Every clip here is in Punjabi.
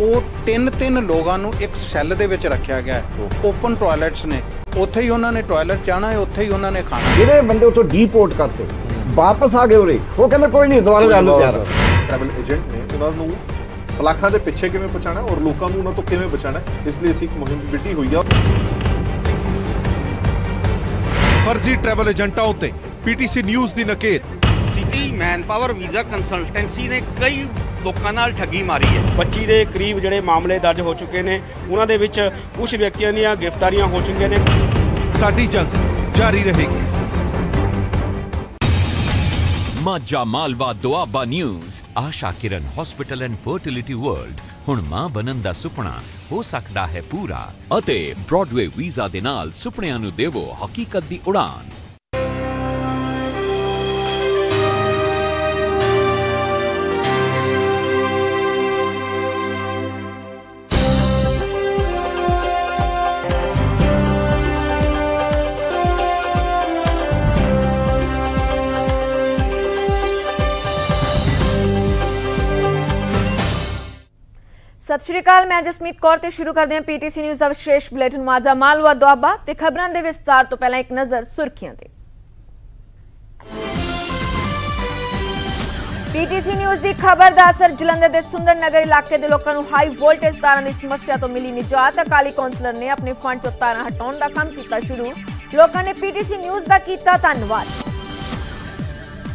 ਉਹ ਤਿੰਨ ਤਿੰਨ ਲੋਕਾਂ ਨੂੰ ਇੱਕ ਸੈੱਲ ਦੇ ਵਿੱਚ ਰੱਖਿਆ ਗਿਆ ਹੈ। ਓਪਨ ਟਾਇਲਟਸ ਨੇ। ਉੱਥੇ ਹੀ ਉਹਨਾਂ ਨੇ ਟਾਇਲਟ ਜਾਣਾ ਹੈ ਉੱਥੇ ਹੀ ਉਹਨਾਂ ਨੇ ਖਾਣਾ। ਜਿਹੜੇ ਬੰਦੇ ਉੱਥੋਂ ਡੀਪੋਰਟ ਕਰਤੇ ਵਾਪਸ ਆ ਗਏ ਉਰੇ ਉਹ ਕਹਿੰਦੇ ਕੋਈ ਨਹੀਂ ਦੁਬਾਰਾ ਜਾਣ ਨੂੰ ਤਿਆਰ। ਟਰੈਵਲ ਏਜੰਟ ਨੇ ਉਹਨਾਂ ਨੂੰ ਸਲਾਖਾਂ ਦੇ ਪਿੱਛੇ ਕਿਵੇਂ ਪਹੁੰਚਾਣਾ ਔਰ ਲੋਕਾਂ ਨੂੰ ਉਹਨਾਂ ਤੋਂ ਕਿਵੇਂ ਬਚਾਣਾ ਇਸ ਲਈ ਅਸੀਂ ਇੱਕ ਮੁਹਿੰਮ ਵਿੱਢੀ ਹੋਈ ਆ। ਫਰਜ਼ੀ ਟਰੈਵਲ ਏਜੰਟਾਂ ਉੱਤੇ ਪੀਟੀਸੀ ਨਿਊਜ਼ ਦੀ ਨਕੇਲ। ਸਿਟੀ ਮੈਨਪਾਵਰ ਵੀਜ਼ਾ ਕੰਸਲਟੈਂਸੀ ਨੇ ਕਈ ਲੋਕਾਂ ਨਾਲ ਠੱਗੀ ਮਾਰੀ ਹੈ। 25 ਦੇ ਕਰੀਬ ਜਿਹੜੇ ਮਾਮਲੇ ਦਰਜ ਹੋ ਚੁੱਕੇ ਨੇ ਉਹਨਾਂ ਦੇ ਵਿੱਚ ਕੁਝ ਵਿਅਕਤੀਆਂ ਦੀਆਂ ਗ੍ਰਿਫਤਾਰੀਆਂ ਹੋ ਚੁੱਕੀਆਂ ਨੇ। ਸਾਡੀ ਜੰਗ ਜਾਰੀ ਰਹੇਗੀ। Majha Malwa Doaba news Asha Kiran hospital and fertility world ਹੁਣ ਮਾਂ ਬਣਨ ਦਾ ਸੁਪਨਾ ਹੋ ਸਕਦਾ ਹੈ ਪੂਰਾ ਅਤੇ ਬ੍ਰੌਡਵੇ ਵੀਜ਼ਾ ਦੇ ਨਾਲ ਸੁਪਨਿਆਂ ਨੂੰ ਦੇਵੋ ਹਕੀਕਤ ਦੀ ਉਡਾਨ। ਸਤਿ ਸ਼੍ਰੀ ਅਕਾਲ, ਮੈਂ ਜਸਮੀਤ ਕੌਰ ਤੇ ਸ਼ੁਰੂ ਕਰਦੇ ਹਾਂ ਪੀਟੀਸੀ ਨਿਊਜ਼ ਦਾ ਵਿਸ਼ੇਸ਼ ਬੁਲੇਟਿਨ ਮਾਜਾ ਮਾਲਵਾ ਦੁਆਬਾ ਤੇ ਖਬਰਾਂ ਦੇ ਵਿਸਤਾਰ ਤੋਂ ਪਹਿਲਾਂ ਇੱਕ ਨਜ਼ਰ ਸੁਰਖੀਆਂ ਤੇ। ਪੀਟੀਸੀ ਨਿਊਜ਼ ਦੀ ਖਬਰ ਦਾ ਅਸਰ ਜਲੰਧਰ ਦੇ ਸੁੰਦਰ ਨਗਰ ਇਲਾਕੇ ਦੇ ਲੋਕਾਂ ਨੂੰ ਹਾਈ ਵੋਲਟੇਜ ਤਾਰਾਂ ਦੀ ਸਮੱਸਿਆ ਤੋਂ ਮਿਲੀ ਨਿਜਾਤ। ਅਕਾਲੀ ਕੌਂਸਲਰ ਨੇ ਆਪਣੇ ਫੰਡ ਚੋਂ ਤਾਰਾਂ ਹਟਾਉਣ ਦਾ ਕੰਮ ਕੀਤਾ ਸ਼ੁਰੂ। ਲੋਕਾਂ ਨੇ ਪੀਟੀਸੀ ਨਿਊਜ਼ ਦਾ ਕੀਤਾ ਧੰਨਵਾਦ।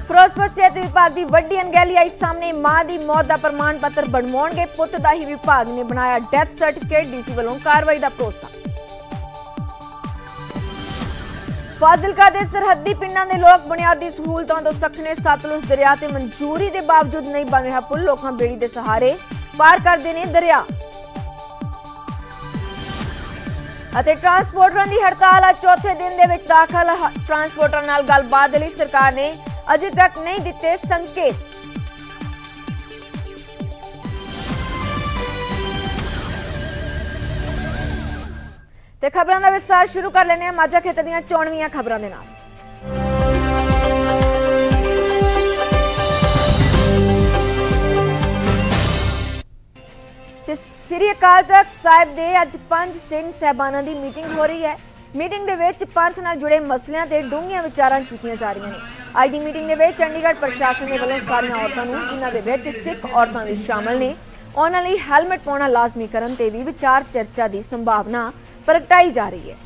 ਫਿਰੋਜ਼ਪੁਰ ਸਿਹਤ ਵਿਭਾਗ ਦੀ ਵੱਡੀ ਅਣਗਹਿਲੀ ਆਈ ਸਾਹਮਣੇ ਮਾਂ ਦੀ ਮੌਤ ਦਾ ਪ੍ਰਮਾਣ ਪੱਤਰ ਬਣਵਾਉਣਗੇ। ਪੁੱਤ ਦਾ ਹੀ ਵਿਭਾਗ ਨੇ ਬਣਾਇਆ ਡੈਥ ਸਰਟੀਫਿਕੇਟ। ਡੀਸੀ ਵੱਲੋਂ ਕਾਰਵਾਈ ਦਾ ਭਰੋਸਾ। ਫਾਜ਼ਿਲਕਾ ਦੇ ਸਰਹੱਦੀ ਪਿੰਡਾਂ ਦੇ ਲੋਕ ਬੁਨਿਆਦੀ ਸਹੂਲਤਾਂ ਤੋਂ ਸਖਣੇ ਸਤਲੁਜ ਦਰਿਆ ਤੇ ਮਨਜ਼ੂਰੀ ਦੇ ਬਾਵਜੂਦ ਨਹੀਂ ਬਣ ਰਿਹਾ ਪੁਲ। ਲੋਕਾਂ ਬੇੜੀ ਦੇ ਸਹਾਰੇ ਪਾਰ ਕਰਦੇ ਨੇ ਦਰਿਆ। ਅਤੇ ਟਰਾਂਸਪੋਰਟਰਾਂ ਦੀ ਹੜਤਾਲ ਅੱਜ ਚੌਥੇ ਦਿਨ ਦੇ ਵਿੱਚ ਦਾਖਲ। ਟਰਾਂਸਪੋਰਟਰਾਂ ਨਾਲ ਗੱਲਬਾਤ ਲਈ ਸਰਕਾਰ ਨੇ ਅਜੇ ਤੱਕ ਨਹੀਂ ਦਿੱਤੇ ਸੰਕੇਤ। ਤੇ ਖਬਰਾਂ ਦਾ ਵਿਸਤਾਰ ਸ਼ੁਰੂ ਕਰ ਲੈਣੇ ਆ ਮਾਝਾ ਖੇਤਰ ਦੀਆਂ ਚੋਣਵੀਆਂ ਖਬਰਾਂ ਦੇ ਨਾਲ। ਤੇ ਸ੍ਰੀ ਅਕਾਲ ਤਖਤ ਸਾਹਿਬ ਦੇ ਅੱਜ ਪੰਜ ਸਿੰਘ ਸਹਿਬਾਨਾਂ ਦੀ ਮੀਟਿੰਗ ਹੋ ਰਹੀ ਹੈ। ਮੀਟਿੰਗ ਦੇ ਵਿੱਚ ਪੰਥ ਨਾਲ ਜੁੜੇ ਮਸਲਿਆਂ ਤੇ ਡੂੰਘੀਆਂ ਵਿਚਾਰਾਂ ਕੀਤੀਆਂ ਜਾ ਰਹੀਆਂ ਨੇ। ਅੱਜ ਦੀ ਮੀਟਿੰਗ ਦੇ ਵਿੱਚ ਚੰਡੀਗੜ੍ਹ ਪ੍ਰਸ਼ਾਸਨ ਦੇ ਵੱਲੋਂ ਸਾਰੀਆਂ ਔਰਤਾਂ ਨੂੰ, ਜਿਨ੍ਹਾਂ ਦੇ ਵਿੱਚ ਸਿੱਖ ਔਰਤਾਂ ਵੀ ਸ਼ਾਮਲ ਨੇ, ਉਹਨਾਂ ਲਈ ਹੈਲਮਟ ਪਾਉਣਾ ਲਾਜ਼ਮੀ ਕਰਨ ਤੇ ਵੀ ਵਿਚਾਰ ਚਰਚਾ ਦੀ ਸੰਭਾਵਨਾ ਪ੍ਰਗਟਾਈ ਜਾ ਰਹੀ ਹੈ।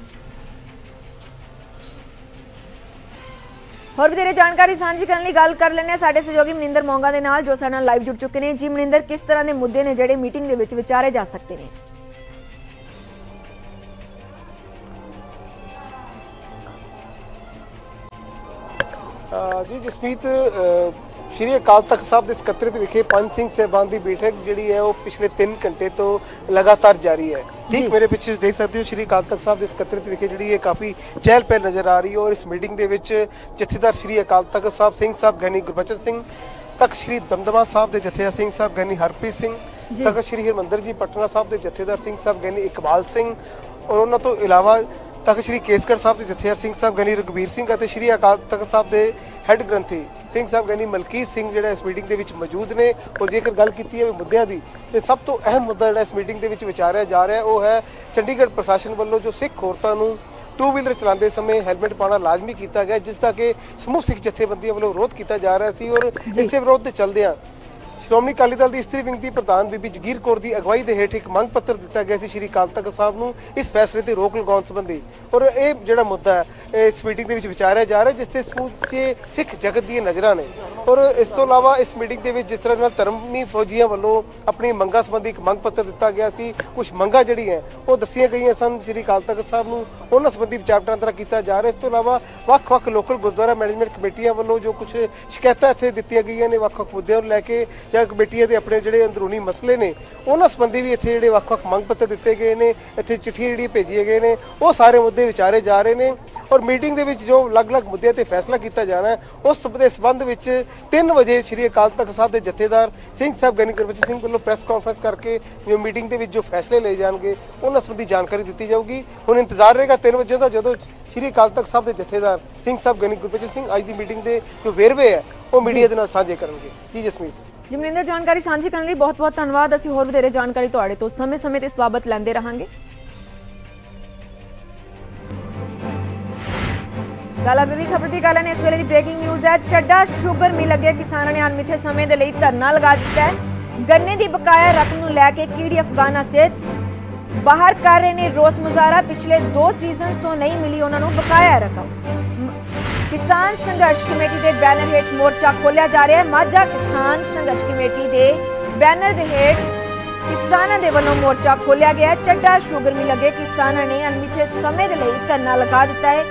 ਹੋਰ ਵਧੇਰੇ ਜਾਣਕਾਰੀ ਸਾਂਝੀ ਕਰਨ ਲਈ ਗੱਲ ਕਰ ਲੈਣੇ ਸਾਡੇ ਸਹਿਯੋਗੀ ਮਨਿੰਦਰ ਮੋਂਗਾ ਦੇ ਨਾਲ ਜੋ ਸਾਡੇ ਨਾਲ ਲਾਈਵ ਜੁੜ ਚੁੱਕੇ ਨੇ। ਜੀ ਮਨਿੰਦਰ, ਕਿਸ ਤਰ੍ਹਾਂ ਦੇ ਮੁੱਦੇ ਨੇ ਜਿਹੜੇ ਮੀਟਿੰਗ ਦੇ ਵਿੱਚ ਵਿਚਾਰੇ ਜਾ ਸਕਦੇ ਨੇ? ਜੀ ਜਸਮੀਤ ਅ, ਸ਼੍ਰੀ ਅਕਾਲ ਤਖਤ ਸਾਹਿਬ ਦੇ ਸਕੱਤਰੇਤ ਵਿਖੇ ਪੰਜ ਸਿੰਘ ਸਹਿਬਾਨ ਦੀ ਬੈਠਕ ਜਿਹੜੀ ਹੈ ਉਹ ਪਿਛਲੇ 3 ਘੰਟੇ ਤੋਂ ਲਗਾਤਾਰ ਜਾਰੀ ਹੈ। ਠੀਕ ਮੇਰੇ ਪਿੱਛੇ ਦੇਖ ਸਕਦੇ ਹੋ ਸ਼੍ਰੀ ਅਕਾਲ ਤਖਤ ਸਾਹਿਬ ਦੇ ਸਕੱਤਰੇਤ ਵਿਖੇ ਜਿਹੜੀ ਹੈ ਕਾਫੀ ਚਹਿਲ ਪਹਿਲ ਨਜ਼ਰ ਆ ਰਹੀ ਹੈ ਔਰ ਇਸ ਮੀਟਿੰਗ ਦੇ ਵਿੱਚ ਜਥੇਦਾਰ ਸ਼੍ਰੀ ਅਕਾਲ ਤਖਤ ਸਾਹਿਬ ਸਿੰਘ ਸਾਹਿਬ ਗੈਨੀ ਗੁਰਬਚਨ ਸਿੰਘ ਤਖਤ ਸ਼੍ਰੀ ਦਮਦਮਾ ਸਾਹਿਬ ਦੇ ਜਥੇਦਾਰ ਸਿੰਘ ਸਾਹਿਬ ਗੈਨੀ ਹਰਪ੍ਰੀਤ ਸਿੰਘ ਤਖਤ ਸ਼੍ਰੀ ਹਰਮੰਦਰ ਜੀ ਪਟਨਾ ਸਾਹਿਬ ਦੇ ਜਥੇਦਾਰ ਸਿੰਘ ਸਾਹਿਬ ਗੈਨੀ ਇਕਬਾਲ ਸਿੰਘ ਔਰ ਉਹਨਾਂ ਤੋਂ ਇਲਾਵਾ ਤਖਤ ਸ਼੍ਰੀ ਕੇਸਗੜ੍ਹ ਸਾਹਿਬ ਦੇ ਜਥੇਦਾਰ ਸਿੰਘ ਸਾਹਿਬ ਗਨੀ ਰਘਬੀਰ ਸਿੰਘ ਅਤੇ ਸ਼੍ਰੀ ਅਕਾਲ ਤਖਤ ਸਾਹਿਬ ਦੇ ਹੈੱਡ ਗ੍ਰੰਥੀ ਸਿੰਘ ਸਾਹਿਬ ਗਨੀ ਮਲਕੀਤ ਸਿੰਘ ਜਿਹੜਾ ਇਸ ਮੀਟਿੰਗ ਦੇ ਵਿੱਚ ਮੌਜੂਦ ਨੇ ਔਰ ਜੇਕਰ ਗੱਲ ਕੀਤੀ ਹੈ ਮੁੱਦਿਆਂ ਦੀ ਤੇ ਸਭ ਤੋਂ ਅਹਿਮ ਮੁੱਦਾ ਜਿਹੜਾ ਇਸ ਮੀਟਿੰਗ ਦੇ ਵਿੱਚ ਵਿਚਾਰਿਆ ਜਾ ਰਿਹਾ ਉਹ ਹੈ ਚੰਡੀਗੜ੍ਹ ਪ੍ਰਸ਼ਾਸਨ ਵੱਲੋਂ ਜੋ ਸਿੱਖ ਔਰਤਾਂ ਨੂੰ ਟੂ ਵੀਲਰ ਚਲਾਉਂਦੇ ਸਮੇਂ ਹੈਲਮਟ ਪਾਉਣਾ ਲਾਜ਼ਮੀ ਕੀਤਾ ਗਿਆ ਜਿਸ ਦਾ ਕਿ ਸਮੂਹ ਸਿੱਖ ਜਥੇਬੰਦੀਆਂ ਵੱਲੋਂ ਵਿਰੋਧ ਕੀਤਾ ਜਾ ਰਿਹਾ ਸੀ ਔਰ ਇਸੇ ਵਿਰੋਧ ਦੇ ਚੱਲਦਿਆਂ ਸ਼੍ਰੋਮਣੀ ਅਕਾਲੀ ਦਲ ਦੀ ਇਸਤਰੀ ਵਿੰਗ ਦੀ ਪ੍ਰਧਾਨ ਬੀਬੀ ਜਗੀਰ ਕੌਰ ਦੀ ਅਗਵਾਈ ਦੇ ਹੇਠ ਇੱਕ ਮੰਗ ਪੱਤਰ ਦਿੱਤਾ ਗਿਆ ਸੀ ਸ਼੍ਰੀ ਅਕਾਲ ਤਖਤ ਸਾਹਿਬ ਨੂੰ ਇਸ ਫੈਸਲੇ ਤੇ ਰੋਕ ਲਗਾਉਣ ਸੰਬੰਧੀ। ਔਰ ਇਹ ਜਿਹੜਾ ਮੁੱਦਾ ਹੈ, ਇਸ ਮੀਟਿੰਗ ਦੇ ਵਿੱਚ ਵਿਚਾਰਿਆ ਜਾ ਰਿਹਾ, ਜਿਸ ਤੇ ਸਮੁੱਚੇ ਸਿੱਖ ਜਗਤ ਦੀਆਂ ਨਜ਼ਰਾਂ ਨੇ। ਔਰ ਇਸ ਤੋਂ ਇਲਾਵਾ ਇਸ ਮੀਟਿੰਗ ਦੇ ਵਿੱਚ ਜਿਸ ਤਰ੍ਹਾਂ ਨਾਲ ਧਰਮੀ ਫੌਜੀਆਂ ਵੱਲੋਂ ਆਪਣੀ ਮੰਗਾਂ ਸੰਬੰਧੀ ਇੱਕ ਮੰਗ ਪੱਤਰ ਦਿੱਤਾ ਗਿਆ ਸੀ ਕੁਝ ਮੰਗਾਂ ਜਿਹੜੀਆਂ ਉਹ ਦੱਸੀਆਂ ਗਈਆਂ ਸਨ ਸ਼੍ਰੀ ਅਕਾਲ ਤਖਤ ਸਾਹਿਬ ਨੂੰ। ਉਹਨਾਂ ਸੰਬੰਧੀ ਵਿਚਾਰ ਵਟਾਂਦਰਾ ਕੀਤਾ ਜਾ ਰਿਹਾ। ਇਸ ਤੋਂ ਇਲਾਵਾ ਵੱਖ-ਵੱਖ ਲੋਕਲ ਗੁਰਦੁਆਰਾ ਮੈਨੇਜਮੈਂਟ ਕਮੇਟੀਆਂ ਵੱਲੋਂ ਜੋ ਕੁਝ ਸ਼ਿਕਾਇਤਾਂ ਇੱਥੇ ਦਿੱਤੀਆਂ ਗਈਆਂ ਨੇ, ਵੱਖ-ਵੱਖ ਮੁੱਦਿਆਂ ਨੂੰ ਲੈ ਕੇ ਜਾਂ ਕਮੇਟੀਆਂ ਦੇ ਆਪਣੇ ਜਿਹੜੇ ਅੰਦਰੂਨੀ ਮਸਲੇ ਨੇ, ਉਹਨਾਂ ਸੰਬੰਧੀ ਵੀ ਇੱਥੇ ਜਿਹੜੇ ਵੱਖ-ਵੱਖ ਮੰਗ ਪੱਤਰ ਦਿੱਤੇ ਗਏ ਨੇ, ਇੱਥੇ ਚਿੱਠੀਆਂ ਜਿਹੜੀਆਂ ਭੇਜੀਆਂ ਗਏ ਨੇ, ਉਹ ਸਾਰੇ ਮੁੱਦੇ ਵਿਚਾਰੇ ਜਾ ਰਹੇ ਨੇ ਔਰ ਮੀਟਿੰਗ ਦੇ ਵਿੱਚ ਜੋ ਅਲੱਗ-ਅਲੱਗ ਮੁੱਦਿਆਂ ਤੇ ਫੈਸਲਾ ਕੀਤਾ ਜਾਣਾ ਉਸ ਦੇ ਸੰਬੰਧ ਵਿੱਚ 3 ਵਜੇ ਸ਼੍ਰੀ ਅਕਾਲ ਤਖਤ ਸਾਹਿਬ ਦੇ ਜਥੇਦਾਰ ਸਿੰਘ ਸਾਹਿਬ ਗਨੀ ਗੁਰਬਚਨ ਸਿੰਘ ਵੱਲੋਂ ਪ੍ਰੈਸ ਕਾਨਫਰੰਸ ਕਰਕੇ ਜੋ ਮੀਟਿੰਗ ਦੇ ਵਿੱਚ ਜੋ ਫੈਸਲੇ ਲਏ ਜਾਣਗੇ, ਉਹਨਾਂ ਸੰਬੰਧੀ ਜਾਣਕਾਰੀ ਦਿੱਤੀ ਜਾਊਗੀ। ਹੁਣ ਇੰਤਜ਼ਾਰ ਰਹੇਗਾ 3 ਵਜੇ ਦਾ ਜਦੋਂ ਸ਼੍ਰੀ ਅਕਾਲ ਤਖਤ ਸਾਹਿਬ ਦੇ ਜਥੇਦਾਰ ਸਿੰਘ ਸਾਹਿਬ ਗਨੀ ਗੁਰਬਚਨ ਸਿੰਘ ਅੱਜ ਦੀ ਮੀਟਿੰਗ ਦੇ ਜੋ ਵੇਰਵੇ ਹੈ, ਉਹ ਮੀਡੀਆ ਦੇ ਨਾਲ ਸਾਂਝੇ ਕਰਨਗੇ। ਜੀ ਜਸਮੀਤ। ਜਮਨਿੰਦਰ, ਜਾਣਕਾਰੀ ਸਾਂਝੀ ਕਰਨ ਲਈ ਬਹੁਤ-ਬਹੁਤ ਧੰਨਵਾਦ। ਅਸੀਂ ਹੋਰ ਵਧੇਰੇ ਜਾਣਕਾਰੀ ਤੁਹਾਡੇ ਤੋਂ ਸਮੇਂ-ਸਮੇਂ ਤੇ ਇਸ ਬਾਬਤ ਲੈਂਦੇ ਰਹਾਂਗੇ। ਗੱਲ ਅਗਲੀ ਖਬਰ ਦੀ ਗੱਲ ਹੈ, ਇਸ ਵੇਲੇ ਦੀ ਬ੍ਰੇਕਿੰਗ ਨਿਊਜ਼ ਹੈ, ਚੱਡਾ ਸ਼ੂਗਰ ਮਿਲ ਅੱਗੇ ਕਿਸਾਨਾਂ ਨੇ ਅਣਮਿੱਥੇ ਸਮੇਂ ਦੇ ਲਈ ਧਰਨਾ ਲਗਾ ਦਿੱਤਾ ਹੈ। ਗੰਨੇ ਦੀ ਬਕਾਇਆ ਰਕਮ ਨੂੰ ਲੈ ਕੇ ਕੀੜੀ ਅਫਗਾਨਾ ਸਥਿਤ ਬਾਹਰ ਕਰ ਰਹੇ ਨੇ ਰੋਸ ਮੁਜ਼ਾਹਰਾ, ਪਿਛਲੇ 2 ਸੀਜ਼ਨਸ ਤੋਂ ਨਹੀਂ ਮਿਲੀ ਉਹਨਾਂ ਨੂੰ ਬਕਾਇਆ ਰਕਮ। ਕਿਸਾਨ ਸੰਘਰਸ਼ ਕਮੇਟੀ ਦੇ ਬੈਨਰ ਹੇਠ ਮੋਰਚਾ ਖੋਲਿਆ ਜਾ ਰਿਹਾ ਹੈ। ਮਾਝਾ ਕਿਸਾਨ ਸੰਘਰਸ਼ ਕਮੇਟੀ ਦੇ ਬੈਨਰ ਦੇ ਹੇਠ ਕਿਸਾਨਾਂ ਦੇ ਵੱਲੋਂ ਮੋਰਚਾ ਖੋਲਿਆ ਗਿਆ ਹੈ। ਚੱਡਾ ਸ਼ੂਗਰ ਮਿਲ ਅੱਗੇ ਕਿਸਾਨਾਂ ਨੇ ਅਣਮਿੱਥੇ ਸਮੇਂ ਦੇ ਲਈ ਧਰਨਾ ਲਗਾ ਦਿੱਤਾ ਹੈ।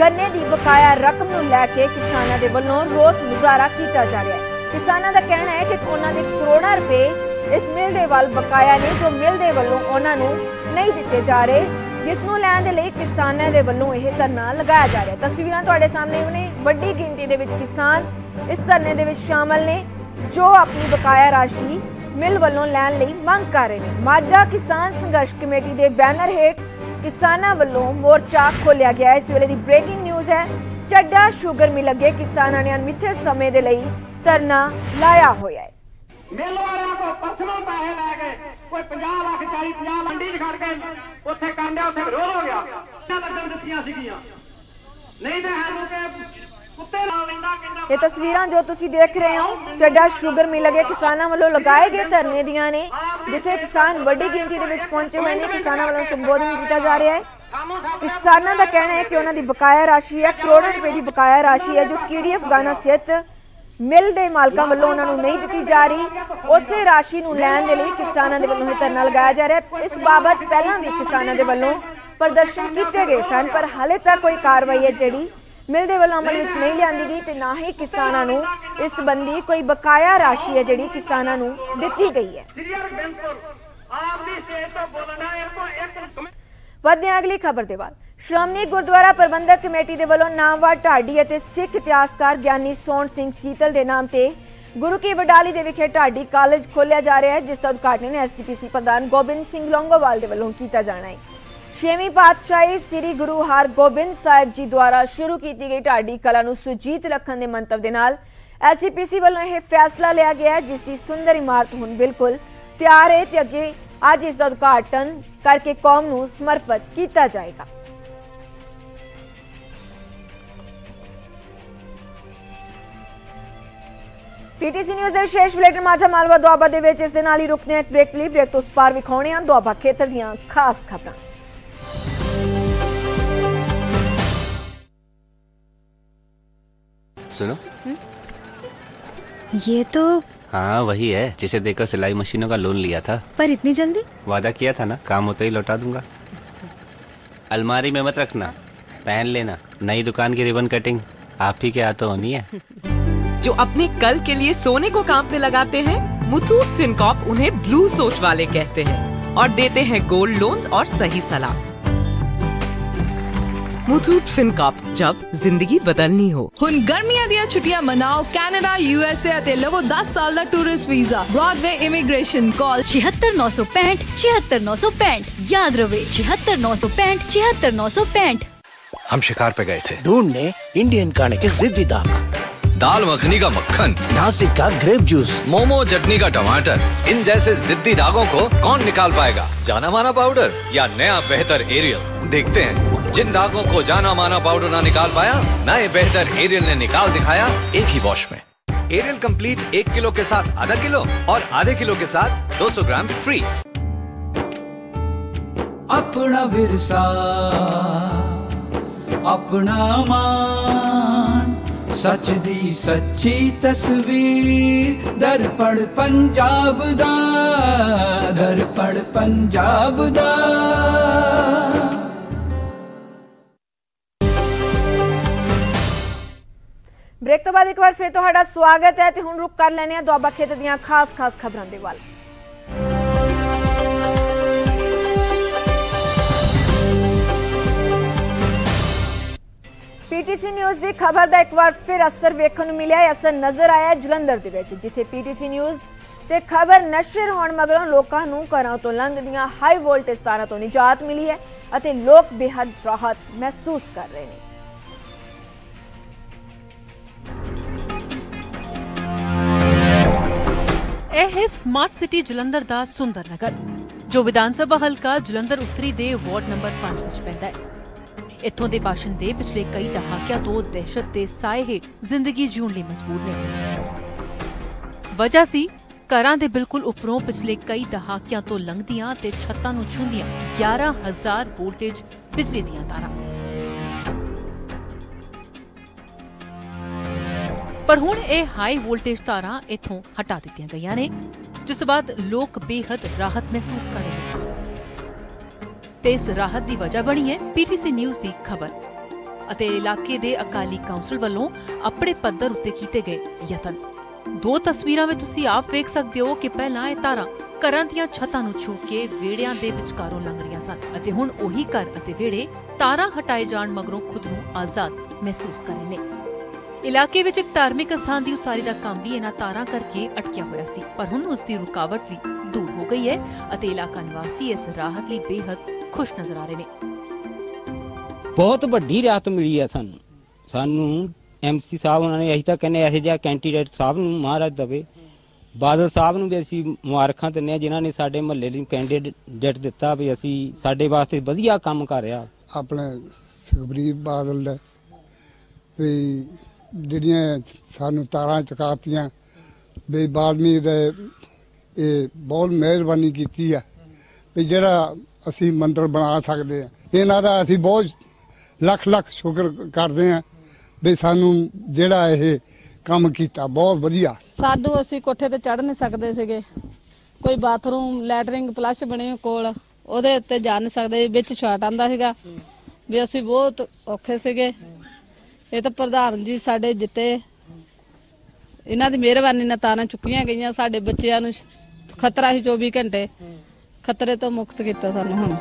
ਗੰਨੇ ਦੀ ਬਕਾਇਆ ਰਕਮ ਨੂੰ ਲੈ ਕੇ ਕਿਸਾਨਾਂ ਦੇ ਵੱਲੋਂ ਰੋਸ ਮੁਜ਼ਾਹਰਾ ਕੀਤਾ ਜਾ ਰਿਹਾ ਹੈ। ਕਿਸਾਨਾਂ ਦਾ ਕਹਿਣਾ ਹੈ ਕਿ ਉਹਨਾਂ ਦੇ ਕਰੋੜਾਂ ਰੁਪਏ ਇਸ ਮਿਲ ਦੇ ਵੱਲ ਬਕਾਇਆ ਨੇ, ਜੋ ਮਿਲ ਦੇ ਵੱਲੋਂ ਉਹਨਾਂ ਨੂੰ ਨਹੀਂ ਦਿੱਤੇ ਜਾ ਰਹੇ। ਜਿਸ ਨੂੰ ਲੈਣ ਦੇ ਲਈ ਕਿਸਾਨਾਂ ਦੇ ਵੱਲੋਂ ਇਹ ਧਰਨਾ ਲਗਾਇਆ ਜਾ ਰਿਹਾ। ਤਸਵੀਰਾਂ ਤੁਹਾਡੇ ਸਾਹਮਣੇ ਨੇ ਵੱਡੀ ਗਿਣਤੀ ਦੇ ਵਿੱਚ ਕਿਸਾਨ ਇਸ ਧਰਨੇ ਦੇ ਵਿੱਚ ਸ਼ਾਮਲ ਨੇ, ਜੋ ਆਪਣੀ ਬਕਾਇਆ ਰਾਸ਼ੀ ਮਿਲ ਵੱਲੋਂ ਲੈਣ ਲਈ ਮੰਗ ਕਰ ਰਹੇ ਨੇ। ਮਾਝਾ ਕਿਸਾਨ ਸੰਘਰਸ਼ ਕਮੇਟੀ ਦੇ ਬੈਨਰ ਹੇਠ ਕਿਸਾਨਾਂ ਵੱਲੋਂ ਮੋਰਚਾ ਖੋਲਿਆ ਗਿਆ। ਹੈ ਇਸ ਵੇਲੇ ਦੀ ਬ੍ਰੇਕਿੰਗ ਨਿਊਜ਼ ਹੈ, ਚੱਡਾ ਸ਼ੂਗਰ ਮਿਲ ਅੱਗੇ ਕਿਸਾਨਾਂ ਨੇ ਅਣਮਿੱਥੇ ਸਮੇਂ ਦੇ ਲਈ ਧਰਨਾ ਲਾਇਆ ਹੋਇਆ ਹੈ। ਮਿਲ ਵਾਲਿਆਂ ਕੋ ਪਰਸਨਲ ਪੈਸੇ ਲੈ ਕੇ ਕੋਈ 50 ਲੱਖ 40 50 ਮੰਡੀ 'ਚ ਖੜ ਕੇ ਉੱਥੇ ਕਰਨ ਡਿਆ, ਉੱਥੇ ਵਿਰੋਧ ਹੋ ਗਿਆ। ਇਹਨਾਂ ਲੱਗਣ ਦਿੱਤੀਆਂ ਸੀਗੀਆਂ? ਨਹੀਂ ਤਾਂ ਸਾਨੂੰ ਕਿ ਇਹ ਤਸਵੀਰਾਂ ਜੋ ਤੁਸੀਂ ਦੇਖ ਰਹੇ ਹੋ, ਚੱਡਾ ਸ਼ੂਗਰ ਮਿਲ ਅੱਗੇ ਕਿਸਾਨਾਂ ਵੱਲੋਂ ਲਗਾਏ ਗਏ ਧਰਨੇ ਦੀਆਂ ਨੇ, ਜਿੱਥੇ ਕਿਸਾਨ ਵੱਡੀ ਗਿਣਤੀ ਦੇ ਵਿੱਚ ਪਹੁੰਚੇ ਹੋਏ ਨੇ, ਕਿਸਾਨਾਂ ਵੱਲੋਂ ਸੰਬੋਧਨ ਕੀਤਾ ਜਾ ਰਿਹਾ ਹੈ। ਕਿਸਾਨਾਂ ਦਾ ਕਹਿਣਾ ਹੈ ਕਿ ਉਹਨਾਂ ਦੀ ਬਕਾਇਆ ਰਾਸ਼ੀ ਹੈ, ਕਰੋੜਾਂ ਰੁਪਏ ਦੀ ਬਕਾਇਆ ਰਾਸ਼ੀ ਹੈ, ਜੋ ਕੀੜੀ ਅਫਗਾਨਾ ਸਥਿਤ ਮਿਲ ਦੇ ਮਾਲਕਾਂ ਵੱਲੋਂ ਉਹਨਾਂ ਨੂੰ ਨਹੀਂ ਦਿੱਤੀ ਜਾ ਰਹੀ। ਉਸੇ ਰਾਸ਼ੀ ਨੂੰ ਲੈਣ ਦੇ ਲਈ ਕਿਸਾਨਾਂ ਦੇ ਵੱਲੋਂ ਧਰਨਾ ਲਗਾਇਆ ਜਾ ਰਿਹਾ ਹੈ। ਇਸ ਬਾਬਤ ਪਹਿਲਾਂ ਵੀ ਕਿਸਾਨਾਂ ਦੇ ਵੱਲੋਂ ਪ੍ਰਦਰਸ਼ਨ ਕੀਤੇ ਗਏ ਸਨ ਪਰ ਹਾਲੇ ਤੱਕ ਕੋਈ ਕਾਰਵਾਈ ਹੈ ਜਿਹੜੀ ਮਿਲ ਦੇ ਵੱਲੋਂ ਅਮਲ ਵਿੱਚ ਨਹੀਂ ਲਿਆਂਦੀ ਗਈ ਤੇ ਨਾ ਹੀ ਕਿਸਾਨਾਂ ਨੂੰ ਇਸ ਸੰਬੰਧੀ ਕੋਈ ਬਕਾਇਆ ਰਾਸ਼ੀ ਹੈ ਜਿਹੜੀ ਕਿਸਾਨਾਂ ਨੂੰ ਦਿੱਤੀ ਗਈ ਹੈ। ਵਧਦੇ ਅਗਲੀ ਖਬਰ ਦੇ ਬਾਅਦ ਸ਼੍ਰੋਮਣੀ ਗੁਰਦੁਆਰਾ ਪ੍ਰਬੰਧਕ ਕਮੇਟੀ ਦੇ ਵੱਲੋਂ ਨਾਮਵਰ ਢਾਡੀ ਅਤੇ ਸਿੱਖ ਇਤਿਹਾਸਕਾਰ ਗਿਆਨੀ ਸੋਹਣ ਸਿੰਘ ਸੀਤਲ ਦੇ ਨਾਮ ਤੇ ਗੁਰੂ ਕੀ ਵਡਾਲੀ ਦੇ ਵਿਖੇ ਢਾਡੀ ਕਾਲਜ ਖੋਲ੍ਹਿਆ ਜਾ ਰਿਹਾ ਹੈ, ਜਿਸ ਦਾ ਉਦਘਾਟਨ ਐਸਜੀਪੀਸੀ ਪ੍ਰਧਾਨ ਗੋਬਿੰਦ ਸਿੰਘ ਲੌਂਗੋਵਾਲ ਦੇ ਵੱਲੋਂ ਕੀਤਾ ਜਾਣਾ ਹੈ। ਛੇਵੀਂ ਪਾਤਸ਼ਾਹੀ ਸ੍ਰੀ ਗੁਰੂ ਹਰਗੋਬਿੰਦ ਸਾਹਿਬ ਜੀ ਦੁਆਰਾ ਸ਼ੁਰੂ ਕੀਤੀ ਗਈ ਢਾਡੀ ਕਲਾ ਨੂੰ ਸੁਜੀਤ ਰੱਖਣ ਦੇ ਮੰਤਵ ਦੇ ਨਾਲ ਐਸਜੀਪੀਸੀ ਵੱਲੋਂ ਇਹ ਫੈਸਲਾ ਲਿਆ ਗਿਆ ਜਿਸ ਦੀ ਸੁੰਦਰ ਇਮਾਰਤ ਹੁਣ ਬਿਲਕੁਲ ਤਿਆਰ ਹੈ ਤੇ ਅੱਗੇ ਅੱਜ ਇਸ ਦਾ ਉਦਘਾਟਨ ਕਰਕੇ ਕੌਮ ਨੂੰ ਸਮਰਪਿਤ ਕੀਤਾ ਜਾਏਗਾ। ਪੀਟੀਸੀ ਨਿਊਜ਼ ਦੇ ਵਿਸ਼ੇਸ਼ ਬੁਲੇਟਿਨ ਮਾਝਾ ਮਾਲਵਾ ਦੁਆਬਾ ਦੇ ਵਿੱਚ ਇਸ ਦੇ ਨਾਲ ਹੀ ਰੁਕਦੇ ਹਾਂ ਇੱਕ ਬ੍ਰੇਕ ਲਈ ਬ੍ਰੇਕ ਤੋਂ ਉਸ ਪਾਰ ਵਿਖਾਉਣੇ ਆ ਦੁਆਬਾ ਖੇਤਰ ਦੀਆਂ ਖਾਸ ਖਬਰਾਂ सुनो ये तो हाँ वही है जिसे देखकर सिलाई मशीनों का लोन लिया था पर इतनी जल्दी वादा किया था ना काम होते ही लौटा दूंगा अलमारी में मत रखना पहन लेना नई दुकान की रिबन कटिंग आप ही के हाथों होनी है जो अपने कल के लिए सोने को काम पे लगाते हैं मुथूट फिनकॉप उन्हें ब्लू सोच वाले कहते हैं और देते हैं गोल्ड लोन्स और सही सलाह मुथूट फिनकॉप जब जिंदगी बदलनी हो ਹੁਣ ਗਰਮੀਆਂ ਦੀਆਂ ਛੁੱਟੀਆਂ ਮਨਾਓ ਕੈਨੇਡਾ ਯੂਐਸਏ ਅਤੇ ਲਵੋ 10 ਸਾਲ ਦਾ tourist visa Broadway immigration call 76965 76965 याद रवे 76965 76965 हम शिकार पे गए थे ढूंढने इंडियन खाने के जिद्दी दाग दाल मखनी का मक्खन, नासिक का ग्रेप जूस मोमो चटनी का टमाटर, इन जैसे जिद्दी दागों को कौन निकाल पाएगा? जाना माना पाउडर या नया बेहतर एरियल देखते हैं। जिन दागों को जाना माना पाउडर ना निकाल पाया, नए बेहतर एरियल ने निकाल दिखाया एक ही वॉश में। एरियल कंप्लीट एक किलो के साथ आधा किलो और आधे किलो के साथ 200 ग्राम फ्री अपना विरसा अपना माँ ਸੱਚ ਦੀ ਸੱਚੀ ਤਸਵੀਰ ਦਰਪਣ ਪੰਜਾਬ ਦਾ ਦਰਪਣ ਪੰਜਾਬ ਦਾ। ਬ੍ਰੇਕ ਤੋਂ ਬਾਅਦ ਇੱਕ ਵਾਰ ਫਿਰ ਤੁਹਾਡਾ ਸਵਾਗਤ ਹੈ ਤੇ ਹੁਣ ਰੁਕ ਕਰ ਲੈਣੇ ਆ ਦੁਆਬਾ ਖੇਤਰ ਦੀਆਂ ਖਾਸ-ਖਾਸ ਖਬਰਾਂ ਦੇ ਵੱਲ। ਪੀਟੀਸੀ ਨਿਊਜ਼ ਦੀ ਖਬਰ ਦਾ ਇੱਕ ਵਾਰ ਫਿਰ ਅਸਰ ਵੇਖਣ ਨੂੰ ਮਿਲਿਆ ਅਸਰ ਨਜ਼ਰ ਆਇਆ ਜਲੰਧਰ ਦੇ ਵਿੱਚ, ਜਿੱਥੇ ਪੀਟੀਸੀ ਨਿਊਜ਼ ਤੇ ਖਬਰ ਨਸ਼ਰ ਹੋਣ ਮਗਰੋਂ ਲੋਕਾਂ ਨੂੰ ਘਰਾਂ ਤੋਂ ਲੰਘਦੀਆਂ ਹਾਈ ਵੋਲਟੇਜ ਤਾਰਾਂ ਤੋਂ ਨਿਜਾਤ ਮਿਲੀ ਹੈ ਅਤੇ ਲੋਕ ਬੇਹੱਦ ਰਾਹਤ ਮਹਿਸੂਸ ਕਰ ਰਹੇ ਨੇ। ਇਹ ਹੈ ਸਮਾਰਟ ਸਿਟੀ ਜਲੰਧਰ ਦਾ ਸੁੰਦਰ ਨਗਰ, ਜੋ ਵਿਧਾਨ ਸਭਾ ਹਲਕਾ ਜਲੰਧਰ ਉੱਤਰੀ ਦੇ ਵਾਰਡ ਨੰਬਰ 5 ਵਿੱਚ ਪੈਂਦਾ ਹੈ। ਇੱਥੋਂ ਦੇ ਬਾਸ਼ਿੰਦੇ ਪਿਛਲੇ ਕਈ ਦਹਾਕਿਆਂ ਤੋਂ ਦਹਿਸ਼ਤ ਦੇ ਸਾਏ ਹੇਠ ਜ਼ਿੰਦਗੀ ਜਿਉਣ ਲਈ ਮਜਬੂਰ ਨੇ। ਵਜ੍ਹਾ ਸੀ ਘਰਾਂ ਦੇ ਬਿਲਕੁਲ ਉੱਪਰੋਂ ਪਿਛਲੇ ਕਈ ਦਹਾਕਿਆਂ ਤੋਂ ਲੰਘਦੀਆਂ ਤੇ ਛੱਤਾਂ ਨੂੰ ਛੂੰਦੀਆਂ 11000 ਵੋਲਟੇਜ ਬਿਜਲੀ ਦੀਆਂ ਤਾਰਾਂ। ਪਰ ਹੁਣ ਇਹ ਹਾਈ ਵੋਲਟੇਜ ਤਾਰਾਂ ਇੱਥੋਂ ਹਟਾ ਦਿੱਤੀਆਂ ਗਈਆਂ ਨੇ, ਜਿਸ ਤੋਂ ਬਾਅਦ ਲੋਕ ਬੇਹੱਦ ਰਾਹਤ ਮਹਿਸੂਸ ਕਰ ਰਹੇ ਨੇ। ਤੇ ਇਸ ਰਾਹਤ ਦੀ ਵਜ੍ਹਾ ਬਣੀ ਹੈ ਪੀਟੀਸੀ ਨਿਊਜ਼ ਦੀ ਖਬਰ। ਅਤੇ ਇਲਾਕੇ ਦੇ ਅਕਾਲੀ ਕਾਉਂਸਲ ਵੱਲੋਂ ਆਪਣੇ ਪੱਧਰ ਉੱਤੇ ਕੀਤੇ ਗਏ ਯਤਨ। ਦੋ ਤਸਵੀਰਾਂ ਵਿੱਚ ਤੁਸੀਂ ਆਪ ਵੇਖ ਸਕਦੇ ਹੋ ਕਿ ਪਹਿਲਾਂ ਇਹ ਤਾਰਾਂ ਘਰਾਂ ਦੀਆਂ ਛੱਤਾਂ ਨੂੰ ਛੂ ਕੇ ਵਿਹੜਿਆਂ ਦੇ ਵਿਚਕਾਰੋਂ ਲੰਘ ਰਹੀਆਂ ਸਨ ਅਤੇ ਹੁਣ ਉਹੀ ਘਰ ਅਤੇ ਵਿਹੜੇ ਤਾਰਾਂ ਹਟਾਏ ਜਾਣ ਮਗਰੋਂ ਖੁਦ ਨੂੰ ਆਜ਼ਾਦ ਮਹਿਸੂਸ ਕਰ ਰਹੇ ਨੇ। ਇਲਾਕੇ ਵਿੱਚ ਇੱਕ ਧਾਰਮਿਕ ਸਥਾਨ ਦੀ ਉਸਾਰੀ ਦਾ ਕੰਮ ਵੀ ਇਹਨਾਂ ਤਾਰਾਂ ਕਰਕੇ ਅਟਕਿਆ ਹੋਇਆ ਸੀ, ਪਰ ਹੁਣ ਉਸ ਦੀ ਰੁਕਾਵਟ ਵੀ ਦੂਰ ਹੋ ਗਈ ਹੈ ਅਤੇ ਇਲਾਕਾ ਨਿਵਾਸੀ ਇਸ ਰਾਹਤ ਲਈ ਬੇਹੱਦ ਖੁਸ਼ ਨਜ਼ਰ ਆ ਰਹੇ ਨੇ। ਬਹੁਤ ਵੱਡੀ ਰਾਹਤ ਮਿਲੀ ਹੈ ਸਾਨੂੰ। ਸਾਨੂੰ ਐਮਸੀ ਸਾਹਿਬ ਉਹਨਾਂ ਨੇ ਅਸੀਂ ਤਾਂ ਕਹਿੰਦੇ ਇਹੋ ਜਿਹਾ ਕੈਂਡੀਡੇਟ ਸਾਹਿਬ ਨੂੰ ਮਹਾਰਾਜ ਦਵੇ। ਬਾਦਲ ਸਾਹਿਬ ਨੂੰ ਵੀ ਅਸੀਂ ਮੁਬਾਰਕਾਂ ਦਿੰਦੇ ਹਾਂ ਜਿਨ੍ਹਾਂ ਨੇ ਸਾਡੇ ਮਹੱਲੇ ਲਈ ਕੈਂਡੀਡੇਟ ਦਿੱਤਾ ਵੀ ਅਸੀਂ ਸਾਡੇ ਵਾਸਤੇ ਵਧੀਆ ਕੰਮ ਕਰ ਰਿਹਾ। ਆਪਣੇ ਸੁਖਬੀਰ ਬਾਦਲ ਦਾ ਵੀ ਜਿਹੜੀਆਂ ਸਾਨੂੰ ਤਾਰਾਂ ਚੁਕਾਤੀਆਂ ਵੀ ਬਾਲਮੀ ਦੇ ਇਹ ਬਹੁਤ ਮਿਹਰਬਾਨੀ ਕੀਤੀ ਆ। ਵੀ ਜਿਹੜਾ ਅਸੀਂ ਮੰਦਰ ਬਣਾ ਸਕਦੇ ਆ ਇਹਨਾਂ ਦਾ ਅਸੀਂ ਬਹੁਤ ਲੱਖ ਲੱਖ ਸ਼ੁਕਰ ਕਰਦੇ ਆ ਵੀ ਸਾਨੂੰ ਜਿਹੜਾ ਇਹ ਕੰਮ ਕੀਤਾ, ਬਹੁਤ ਵਧੀਆ। ਸਾਨੂੰ ਅਸੀਂ ਕੋਠੇ ਤੇ ਚੜ ਨਹੀਂ ਸਕਦੇ ਸੀਗੇ। ਕੋਈ ਬਾਥਰੂਮ, ਲੈਟਰਿੰਗ ਫਲਸ਼ ਬਣੇ ਕੋਲ, ਉਹਦੇ ਉੱਤੇ ਜਾ ਨਹੀਂ ਸਕਦੇ, ਵਿੱਚ ਛਾਟ ਆਂਦਾ ਸੀਗਾ। ਵੀ ਅਸੀਂ ਬਹੁਤ ਔਖੇ ਸੀਗੇ। ਇਹ ਤਾਂ ਪ੍ਰਧਾਨ ਜੀ ਸਾਡੇ ਜਿੱਤੇ। ਇਹਨਾਂ ਦੀ ਮਿਹਰਬਾਨੀ ਨਾਲ ਤਾਰਾਂ ਚੁੱਕੀਆਂ ਗਈਆਂ, ਸਾਡੇ ਬੱਚਿਆਂ ਨੂੰ ਖਤਰਾ ਸੀ 24 ਘੰਟੇ। ਖਤਰੇ ਤੋਂ ਮੁਕਤ ਕੀਤਾ ਸਾਨੂੰ ਹੁਣ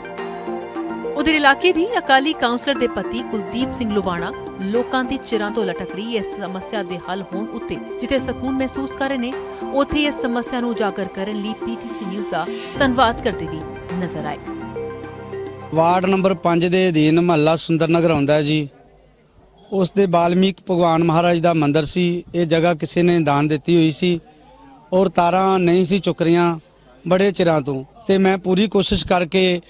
ਉਧਰ ਇਲਾਕੇ ਦੀ ਅਕਾਲੀ ਕਾਉਂਸਲਰ ਦੇ ਪਤੀ ਕੁਲਦੀਪ ਸਿੰਘ ਲੁਬਾਣਾ ਲੋਕਾਂ ਦੀ ਚਿਰਾਂ ਤੋਂ ਲਟਕ ਰਹੀ ਇਸ ਸਮੱਸਿਆ ਦੇ ਹੱਲ ਹੋਣ ਉੱਤੇ ਜਿੱਥੇ ਸਕੂਨ ਮਹਿਸੂਸ ਕਰ ਰਹੇ ਨੇ ਉੱਥੇ ਇਸ ਸਮੱਸਿਆ ਨੂੰ ਉਜਾਗਰ ਕਰਨ ਲਈ ਪੀਟੀਸੀ ਨਿਊਜ਼ ਦਾ ਧੰਨਵਾਦ ਕਰਦੇ ਵੀ ਨਜ਼ਰ ਆਏ। ਵਾਰਡ ਨੰਬਰ 5 ਦੇ ਅਧੀਨ ਮਹੱਲਾ ਸੁੰਦਰ ਨਗਰ ਆਉਂਦਾ ਜੀ। ਉਸ ਦੇ ਬਾਲਮੀਕ ਭਗਵਾਨ ਮਹਾਰਾਜ ਦਾ ਮੰਦਿਰ ਸੀ ਇਹ ਜਗ੍ਹਾ ਕਿਸੇ ਨੇ ਦਾਨ ਦਿੱਤੀ ਹੋਈ ਸੀ ਔਰ ਤਾਰਾਂ ਨਹੀਂ ਸੀ ਚੁੱਕ ਰਹੀਆਂ ਬੜੇ ਚਿਰਾਂ ਤੋਂ। ਤੇ ਮੈਂ ਪੂਰੀ ਕੋਸ਼ਿਸ਼ ਕਰਕੇ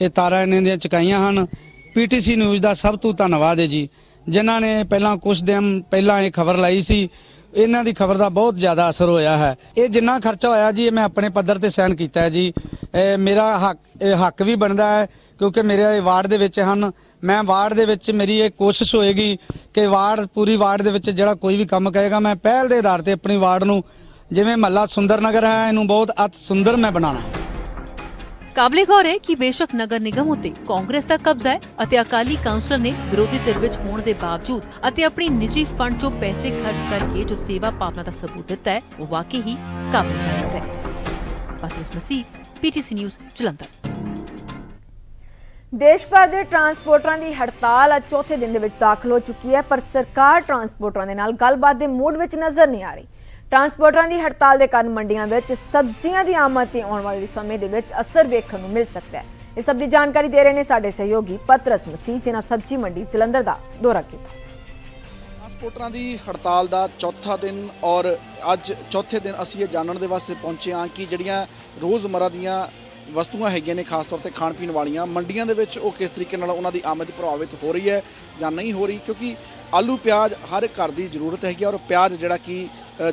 ਇਹ ਤਾਰਾਂ ਇਹਨਾਂ ਦੀਆਂ ਚੁਕਾਈਆਂ ਹਨ। ਪੀਟੀਸੀ ਨਿਊਜ਼ ਦਾ ਸਭ ਤੋਂ ਧੰਨਵਾਦ ਹੈ ਜੀ। ਜਿਨ੍ਹਾਂ ਨੇ ਪਹਿਲਾਂ ਕੁਝ ਦਿਨ ਪਹਿਲਾਂ ਇਹ ਖਬਰ ਲਾਈ ਸੀ। ਇਹਨਾਂ ਦੀ ਖਬਰ ਦਾ ਬਹੁਤ ਜ਼ਿਆਦਾ ਅਸਰ ਹੋਇਆ ਹੈ। ਇਹ ਜਿੰਨਾ ਖਰਚਾ ਹੋਇਆ ਜੀ, ਇਹ ਮੈਂ ਆਪਣੇ ਪੱਧਰ ਤੇ ਸਹਿਣ ਕੀਤਾ ਹੈ ਜੀ। ਇਹ ਮੇਰਾ ਹੱਕ, ਇਹ ਹੱਕ ਵੀ ਬਣਦਾ ਹੈ ਕਿਉਂਕਿ ਮੇਰੇ ਇਹ ਵਾਰਡ ਦੇ ਵਿੱਚ ਹਨ। ਮੈਂ ਵਾਰਡ ਦੇ ਵਿੱਚ ਮੇਰੀ ਇਹ ਕੋਸ਼ਿਸ਼ ਹੋਏਗੀ ਕਿ ਵਾਰਡ, ਪੂਰੀ ਵਾਰਡ ਦੇ ਵਿੱਚ ਜਿਹੜਾ ਕੋਈ ਵੀ ਕੰਮ ਕਹੇਗਾ ਮੈਂ ਪਹਿਲ ਦੇ ਆਧਾਰ ਤੇ ਆਪਣੀ ਵਾਰਡ ਨੂੰ ਜਿਵੇਂ ਮਹੱਲਾ ਸੁੰਦਰ ਨਗਰ ਹੈ, ਇਹਨੂੰ ਬਹੁਤ ਅਤ ਸੁੰਦਰ ਮੈਂ ਬਣਾਉਣਾ ਕਾਬਲੇ ਗੌਰ ਹੈ ਕਿ ਬੇਸ਼ੱਕ ਨਗਰ ਨਿਗਮ ਉੱਤੇ ਕਾਂਗਰਸ ਦਾ ਕਬਜ਼ਾ ਹੈ ਅਤੇ ਅਕਾਲੀ ਕਾਉਂਸਲਰ ਨੇ ਵਿਰੋਧੀ ਧਿਰ ਵਿੱਚ ਹੋਣ ਦੇ ਬਾਵਜੂਦ ਅਤੇ ਆਪਣੀ ਨਿੱਜੀ ਫੰਡ 'ਚੋਂ ਪੈਸੇ ਖਰਚ ਕਰਕੇ ਜੋ ਸੇਵਾ ਭਾਵਨਾ ਦਾ ਸਬੂਤ ਦਿੱਤਾ ਹੈ, ਉਹ ਵਾਕਈ ਹੀ ਕਾਬਿਲ ਤਾਰੀਫ ਹੈ। Patras Masih PTC news, Jalandhar. ਦੇਸ਼ ਭਰ ਦੇ ਟਰਾਂਸਪੋਰਟਰਾਂ ਦੀ ਹੜਤਾਲ ਅੱਜ ਚੌਥੇ ਦਿਨ ਦੇ ਵਿੱਚ ਦਾਖਲ ਹੋ ਚੁੱਕੀ ਹੈ, ਪਰ ਸਰਕਾਰ ਟਰਾਂਸਪੋਰਟਰਾਂ ਦੇ ਨਾਲ ਗੱਲਬਾਤ ਦੇ ਮੂਡ ਵਿੱਚ ਨਜ਼ਰ ਨਹੀਂ ਆ ਰਹੀ। ਟਰਾਂਸਪੋਰਟਰਾਂ ਦੀ ਹੜਤਾਲ ਦੇ ਕਾਰਨ ਮੰਡੀਆਂ ਵਿੱਚ ਸਬਜ਼ੀਆਂ ਦੀ ਆਮਦ ਤੇ ਆਉਣ ਵਾਲੇ ਸਮੇਂ ਦੇ ਵਿੱਚ ਅਸਰ ਵੇਖਣ ਨੂੰ ਮਿਲ ਸਕਦਾ ਹੈ। ਇਸ ਸਭ ਦੀ ਜਾਣਕਾਰੀ ਦੇ ਰਹੇ ਨੇ ਸਾਡੇ ਸਹਿਯੋਗੀ ਪਤਰਸ ਮਸੀਹ, ਜਿਨ੍ਹਾਂ ਸਬਜ਼ੀ ਮੰਡੀ ਜਲੰਧਰ ਦਾ ਦੌਰਾ ਕੀਤਾ। ਟਰਾਂਸਪੋਰਟਰਾਂ ਦੀ ਹੜਤਾਲ ਦਾ ਚੌਥਾ ਦਿਨ ਔਰ ਅੱਜ ਚੌਥੇ ਦਿਨ ਅਸੀਂ ਇਹ ਜਾਣਨ ਦੇ ਵਾਸਤੇ ਪਹੁੰਚੇ ਹਾਂ ਕਿ ਜਿਹੜੀਆਂ ਰੋਜ਼ਮਰਾ ਦੀਆਂ ਵਸਤੂਆਂ ਹੈਗੀਆਂ ਨੇ, ਖਾਸ ਤੌਰ ਤੇ ਖਾਣ ਪੀਣ ਵਾਲੀਆਂ, ਮੰਡੀਆਂ ਦੇ ਵਿੱਚ ਉਹ ਕਿਸ ਤਰੀਕੇ ਨਾਲ ਉਹਨਾਂ ਦੀ ਆਮਦ ਪ੍ਰਭਾਵਿਤ ਹੋ ਰਹੀ ਹੈ ਜਾਂ ਨਹੀਂ ਹੋ ਰਹੀ, ਕਿਉਂਕਿ ਆਲੂ, ਪਿਆਜ਼ ਹਰ ਘਰ ਦੀ ਜ਼ਰੂਰਤ ਹੈਗੀ ਔਰ ਪਿਆਜ਼ ਜਿਹੜਾ ਕਿ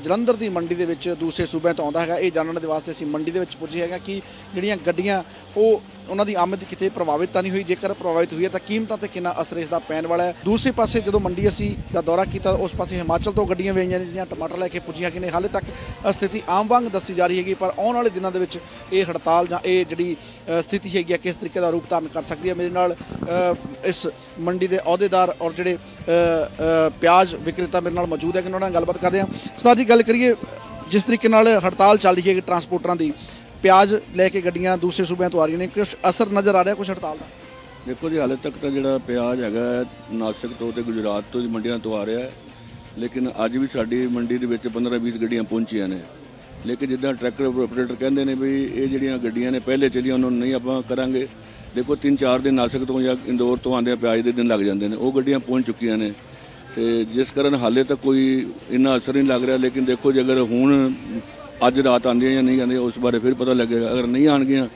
ਜਲੰਧਰ ਦੀ ਮੰਡੀ ਦੇ ਵਿੱਚ ਦੂਸਰੇ ਸੂਬਿਆਂ ਤੋਂ ਆਉਂਦਾ ਹੈਗਾ। ਇਹ ਜਾਣਨ ਦੇ ਵਾਸਤੇ ਅਸੀਂ ਮੰਡੀ ਦੇ ਵਿੱਚ ਪੁੱਜੇ ਹੈਗਾ ਕਿ ਜਿਹੜੀਆਂ ਗੱਡੀਆਂ ਉਹ ਉਹਨਾਂ ਦੀ ਆਮਦ ਕਿਤੇ ਪ੍ਰਭਾਵਿਤ ਤਾਂ ਨਹੀਂ ਹੋਈ, ਜੇਕਰ ਪ੍ਰਭਾਵਿਤ ਹੋਈ ਹੈ ਤਾਂ ਕੀਮਤਾਂ ਤੇ ਕਿੰਨਾ ਅਸਰ ਇਸ ਦਾ ਪੈਣ ਵਾਲਾ ਹੈ। ਦੂਸਰੇ ਪਾਸੇ ਜਦੋਂ ਮੰਡੀ ਅਸੀਂ ਦਾ ਦੌਰਾ ਕੀਤਾ, ਉਸ ਪਾਸੇ ਹਿਮਾਚਲ ਤੋਂ ਗੱਡੀਆਂ ਵੀ ਆਈਆਂ ਨੇ ਜਿਹੜੀਆਂ ਟਮਾਟਰ ਲੈ ਕੇ ਪੁੱਜੀਆਂ ਕਿ ਨੇ। ਹਾਲੇ ਤੱਕ ਸਥਿਤੀ ਆਮ ਵਾਂਗ ਦੱਸੀ ਜਾ ਰਹੀ ਹੈਗੀ, ਪਰ ਆਉਣ ਵਾਲੇ ਦਿਨਾਂ ਦੇ ਵਿੱਚ ਇਹ ਹੜਤਾਲ ਜਾਂ ਇਹ ਜਿਹੜੀ ਸਥਿਤੀ ਹੈਗੀ ਆ, ਕਿਸ ਤਰੀਕੇ ਦਾ ਰੂਪ ਧਾਰਨ ਕਰ ਸਕਦੀ ਹੈ? ਮੇਰੇ ਨਾਲ ਇਸ ਮੰਡੀ ਦੇ ਅਹੁਦੇਦਾਰ ਔਰ ਜਿਹੜੇ ਪਿਆਜ਼ ਵਿਕਰੇਤਾ ਮੇਰੇ ਨਾਲ ਮੌਜੂਦ ਹੈ ਕਿ ਉਹਨਾਂ ਨਾਲ ਗੱਲਬਾਤ ਕਰਦੇ ਹਾਂ। ਸਰ ਜੀ, ਗੱਲ ਕਰੀਏ, ਜਿਸ ਤਰੀਕੇ ਨਾਲ ਹੜਤਾਲ ਚੱਲ ਰਹੀ ਹੈ ਟਰਾਂਸਪੋਰਟਰਾਂ ਦੀ ਪਿਆਜ਼ ਲੈ ਕੇ ਗੱਡੀਆਂ ਦੂਸਰੇ ਸੂਬਿਆਂ ਤੋਂ ਆ ਰਹੀਆਂ ਨੇ। ਕੁਝ ਅਸਰ ਨਜ਼ਰ ਆ ਰਿਹਾ ਕੁਝ ਹੜਤਾਲ ਦਾ? ਦੇਖੋ ਜੀ, ਹਾਲੇ ਤੱਕ ਤਾਂ ਜਿਹੜਾ ਪਿਆਜ਼ ਹੈਗਾ ਨਾਸਿਕ ਤੋਂ ਤੇ ਗੁਜਰਾਤ ਤੋਂ ਦੀ ਮੰਡੀਆਂ ਤੋਂ ਆ ਰਿਹਾ ਹੈ। ਲੇਕਿਨ ਅੱਜ ਵੀ ਸਾਡੀ ਮੰਡੀ ਦੇ ਵਿੱਚ 15-20 ਗੱਡੀਆਂ ਪਹੁੰਚੀਆਂ ਨੇ। ਲੇਕਿਨ ਜਿੱਦਾਂ ਟਰੈਕਟਰ ਆਪਰੇਟਰ ਕਹਿੰਦੇ ਨੇ ਵੀ ਇਹ ਜਿਹੜੀਆਂ ਗੱਡੀਆਂ ਨੇ, ਪਹਿਲੇ ਚੱਲੀਆਂ, ਉਹਨਾਂ ਨੂੰ ਨਹੀਂ ਆਪਾਂ ਕਰਾਂਗੇ। ਦੇਖੋ 3-4 ਦਿਨ ਨਾਸਿਕ ਤੋਂ ਜਾਂ ਇੰਦੌਰ ਤੋਂ ਆਉਂਦੇ ਪਿਆਜ਼ ਦੇ ਦਿਨ ਲੱਗ ਜਾਂਦੇ ਨੇ। ਉਹ ਗੱਡੀਆਂ ਪਹੁੰਚ ਚੁੱਕੀਆਂ ਨੇ। ਤੇ ਜਿਸ ਕਾਰਨ ਹਾਲੇ ਤੱਕ ਕੋਈ ਇੰਨਾ ਅਸਰ ਨਹੀਂ ਲੱਗ ਰਿਹਾ। ਲੇਕਿਨ ਦੇਖੋ ਜੇ, ਅਗਰ ਹੁਣ ਅੱਜ ਰਾਤ ਆਉਂਦੀਆਂ ਜਾਂ ਨਹੀਂ ਆਉਂਦੀਆਂ ਉਸ ਬਾਰੇ ਫਿਰ ਪਤਾ ਲੱਗੇਗਾ। ਅਗਰ ਨਹੀਂ ਆਣਗੀਆਂ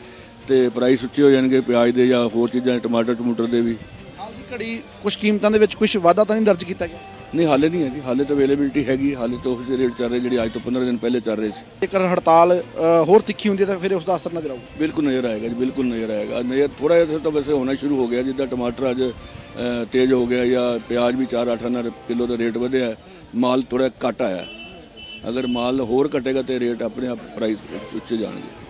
ਤੇ ਪ੍ਰਾਈਸ ਉੱਚੇ ਹੋ ਜਾਣਗੇ ਪਿਆਜ਼ ਦੇ ਜਾਂ ਹੋਰ ਚੀਜ਼ਾਂ ਟਮਾਟਰ ਟਮੂਟਰ ਦੇ ਵੀ। ਹਾਲ ਦੀ ਘੜੀ ਕੁਝ ਕੀਮਤਾਂ ਦੇ ਵਿੱਚ ਕੁਝ ਵਾਧਾ ਤਾਂ ਨਹੀਂ ਦਰਜ ਕੀਤਾ ਗਿਆ? ਨਹੀਂ ਹਾਲੇ ਨਹੀਂ ਹੈ ਜੀ ਹਾਲੇ ਤਾਂ ਅਵੇਲੇਬਿਲਟੀ ਹੈਗੀ। ਹਾਲੇ ਤਾਂ ਉਸ ਰੇਟ ਚੱਲ ਰਹੇ ਜਿਹੜੀ ਅੱਜ ਤੋਂ 15 ਦਿਨ ਪਹਿਲੇ ਚੱਲ ਰਹੇ ਸੀ। ਜੇਕਰ ਹੜਤਾਲ ਹੋਰ ਤਿੱਖੀ ਹੁੰਦੀ ਤਾਂ ਫਿਰ ਉਸ ਦਾ ਅਸਰ ਨਜ਼ਰ ਆਊ ਬਿਲਕੁਲ ਨਜ਼ਰ ਆਏਗਾ ਜੀ ਬਿਲਕੁਲ ਨਜ਼ਰ ਆਏਗਾ। ਨਜ਼ਰ ਥੋੜਾ ਜਿਹਾ ਤਾਂ ਵੈਸੇ ਹੋਣਾ ਸ਼ੁਰੂ ਹੋ ਗਿਆ ਜਿੱਦਾਂ ਟਮਾਟਰ ਅੱਜ ਤੇਜ਼ ਹੋ ਗਿਆ ਜਾਂ ਪਿਆਜ਼ ਵੀ 4-8 ਨਾਲ ਕਿਲੋ ਦਾ ਰੇਟ ਵਧਿਆ। ਮਾਲ ਥੋੜਾ ਘੱਟ ਆਇਆ। ਅਗਰ ਮਾਲ ਹੋਰ ਘਟੇਗਾ ਤੇ ਰੇਟ ਆਪਣੇ ਆਪ ਪ੍ਰਾਈਸ ਉੱਚੇ ਜਾਣਗੇ।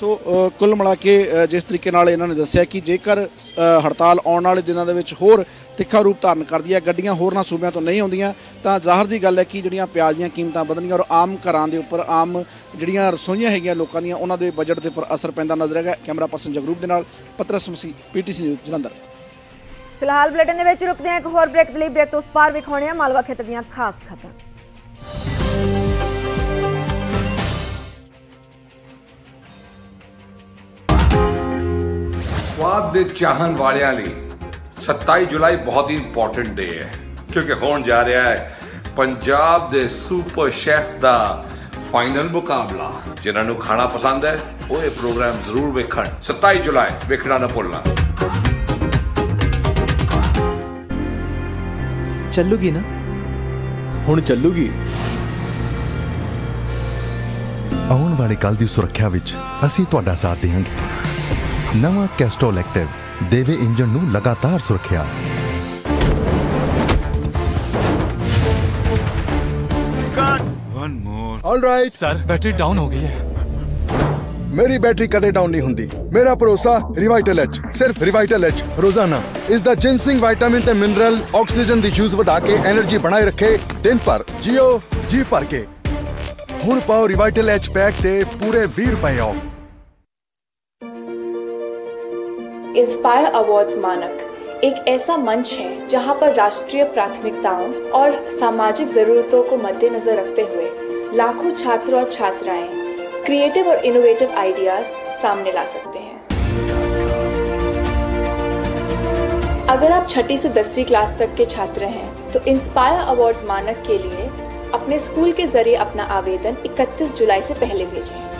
ਸੋ ਕੁੱਲ ਮਿਲਾ ਕੇ ਜਿਸ ਤਰੀਕੇ ਨਾਲ ਇਹਨਾਂ ਨੇ ਦੱਸਿਆ ਕਿ ਜੇਕਰ ਹੜਤਾਲ ਆਉਣ ਵਾਲੇ ਦਿਨਾਂ ਦੇ ਵਿੱਚ ਹੋਰ ਤਿੱਖਾ ਰੂਪ ਧਾਰਨ ਕਰਦੀ ਹੈ ਗੱਡੀਆਂ ਹੋਰਨਾਂ ਸੂਬਿਆਂ ਤੋਂ ਨਹੀਂ ਆਉਂਦੀਆਂ ਤਾਂ ਜ਼ਾਹਰ ਦੀ ਗੱਲ ਹੈ ਕਿ ਜਿਹੜੀਆਂ ਪਿਆਜ਼ ਦੀਆਂ ਕੀਮਤਾਂ ਵਧਣਗੀਆਂ ਔਰ ਆਮ ਘਰਾਂ ਦੇ ਉੱਪਰ ਆਮ ਜਿਹੜੀਆਂ ਰਸੋਈਆਂ ਹੈਗੀਆਂ ਲੋਕਾਂ ਦੀਆਂ ਉਹਨਾਂ ਦੇ ਬਜਟ ਦੇ ਉੱਪਰ ਅਸਰ ਪੈਂਦਾ ਨਜ਼ਰ ਆਏਗਾ ਕੈਮਰਾ ਪਰਸਨ ਜਗਰੂਪ ਦੇ ਨਾਲ ਪਤਰਸ ਮਸੀ ਪੀਟੀਸੀ ਨਿਊਜ਼ ਜਲੰਧਰ। ਫਿਲਹਾਲ ਬੁਲੇਟਿਨ ਦੇ ਵਿੱਚ ਰੁਕਦੇ ਹਾਂ ਇੱਕ ਹੋਰ ਬ੍ਰੇਕ ਦੇ ਲਈ ਬ੍ਰੇਕ ਤੋਂ ਉਸ ਪਾਰ ਵਿਖਾਉਣੇ ਆ ਮਾਲਵਾ ਖੇਤਰ ਦੀਆਂ ਖਾਸ ਖਬਰਾਂ। ਸਵਾਦ ਦੇ ਚਾਹਣ ਵਾਲਿਆਂ ਲਈ 27 ਜੁਲਾਈ ਬਹੁਤ ਹੀ ਇੰਪੋਰਟੈਂਟ ਡੇ ਹੈ ਕਿਉਂਕਿ ਹੋਣ ਜਾ ਰਿਹਾ ਹੈ ਪੰਜਾਬ ਦੇ ਸੁਪਰ ਸ਼ੈਫ ਦਾ ਫਾਈਨਲ ਮੁਕਾਬਲਾ। ਜਿਨ੍ਹਾਂ ਨੂੰ ਖਾਣਾ ਪਸੰਦ ਹੈ ਉਹ ਇਹ ਪ੍ਰੋਗਰਾਮ ਜ਼ਰੂਰ ਵੇਖਣ। 27 ਜੁਲਾਈ ਵੇਖਣਾ ਨਾ ਭੁੱਲਣਾ। ਚੱਲੂਗੀ ਨਾ? ਹੁਣ ਚੱਲੂਗੀ। ਆਉਣ ਵਾਲੇ ਕੱਲ ਦੀ ਸੁਰੱਖਿਆ ਵਿੱਚ ਅਸੀਂ ਤੁਹਾਡਾ ਸਾਥ ਦੇਵਾਂਗੇ। ਨਵਾਂ ਕੈਸਟਰੋਲ ਐਕਟਿਵ ਦੇਵੇ ਇੰਜਨ ਨੂੰ ਲਗਾਤਾਰ ਸੁਰੱਖਿਆ। One more all right sir battery down हो गई है ਮੇਰੀ ਬੈਟਰੀ ਕਦੇ ਡਾਊਨ ਨਹੀਂ ਹੁੰਦੀ। ਮੇਰਾ ਭਰੋਸਾ ਰਿਵਾਈਟਲ ਐਚ ਸਿਰਫ ਰਿਵਾਈਟਲ ਐਚ ਰੋਜ਼ਾਨਾ ਇਸ ਦਾ ਜਿੰਸਿੰਗ ਵਿਟਾਮਿਨ ਤੇ ਮਿਨਰਲ ਆਕਸੀਜਨ ਦੀ ਯੂਜ਼ ਵਧਾ ਕੇ એનર્ਜੀ ਬਣਾਈ ਰੱਖੇ ਦਿਨ ਭਰ ਜਿਓ ਜੀ ਭਰ ਕੇ। ਹੁਣ ਪਾਓ ਰਿਵਾਈਟਲ ਐਚ ਪੈਕ ਤੇ ਪੂਰੇ 20 ਰੁਪਏ ਆਫ इंस्पायर अवार्ड्स मानक। एक ऐसा मंच है जहाँ पर राष्ट्रीय प्राथमिकताओं और सामाजिक जरूरतों को मद्देनजर रखते हुए लाखों छात्र और छात्राएँ क्रिएटिव और इनोवेटिव आइडियाज़ सामने ला सकते हैं। अगर आप छठी से दसवीं क्लास तक के छात्र हैं तो इंस्पायर अवार्ड्स मानक के लिए अपने स्कूल के ज़रिए अपना आवेदन 31 जुलाई से पहले भेजें।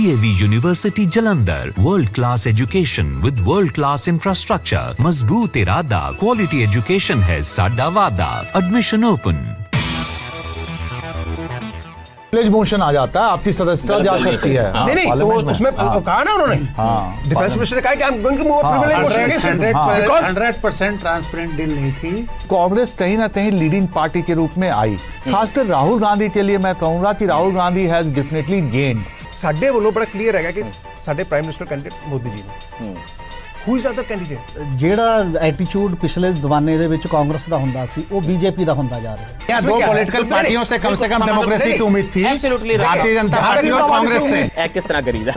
DAV University Jalandhar. World Class Education with World Class Infrastructure. मज़बूत इरादा Quality Education है साडा वादा Admission open. विलेज मोशन आ जाता है आपकी सदस्यता जा सकती है नहीं नहीं तो उसमें। कहा ना उन्होंने हाँ डिफेंस मिनिस्टर ने कहा कि I am going to move हाँ, privilege motion against because hundred percent transparent deal नहीं थी कांग्रेस कहीं ना कहीं लीडिंग पार्टी के रूप में आई खासकर राहुल गांधी के लिए मैं कहूँगा कि Rahul Gandhi has definitely gained ਸਾਡੇ ਵੱਲੋਂ ਬੜਾ ਕਲੀਅਰ ਹੈਗਾ ਕਿ ਸਾਡੇ prime minister candidate Modi ji ਨੇ ਹੂ ਇਜ਼ ਅਦਰ ਕੈਂਡੀਡੇਟ ਜਿਹੜਾ ਐਟੀਟਿਊਡ ਪਿਛਲੇ ਜ਼ਮਾਨੇ ਦੇ ਵਿੱਚ ਕਾਂਗਰਸ ਦਾ ਹੁੰਦਾ ਸੀ ਉਹ ਬੀਜੇਪੀ ਦਾ ਹੁੰਦਾ ਜਾ ਰਿਹਾ ਹੈ यहाँ दो पॉलिटिकल पार्टियों से कम से कम डेमोक्रेसी की उम्मीद थी भारतीय जनता पार्टी और कांग्रेस से ਇਹ ਕਿਸ ਤਰ੍ਹਾਂ ਕਰੀਦਾ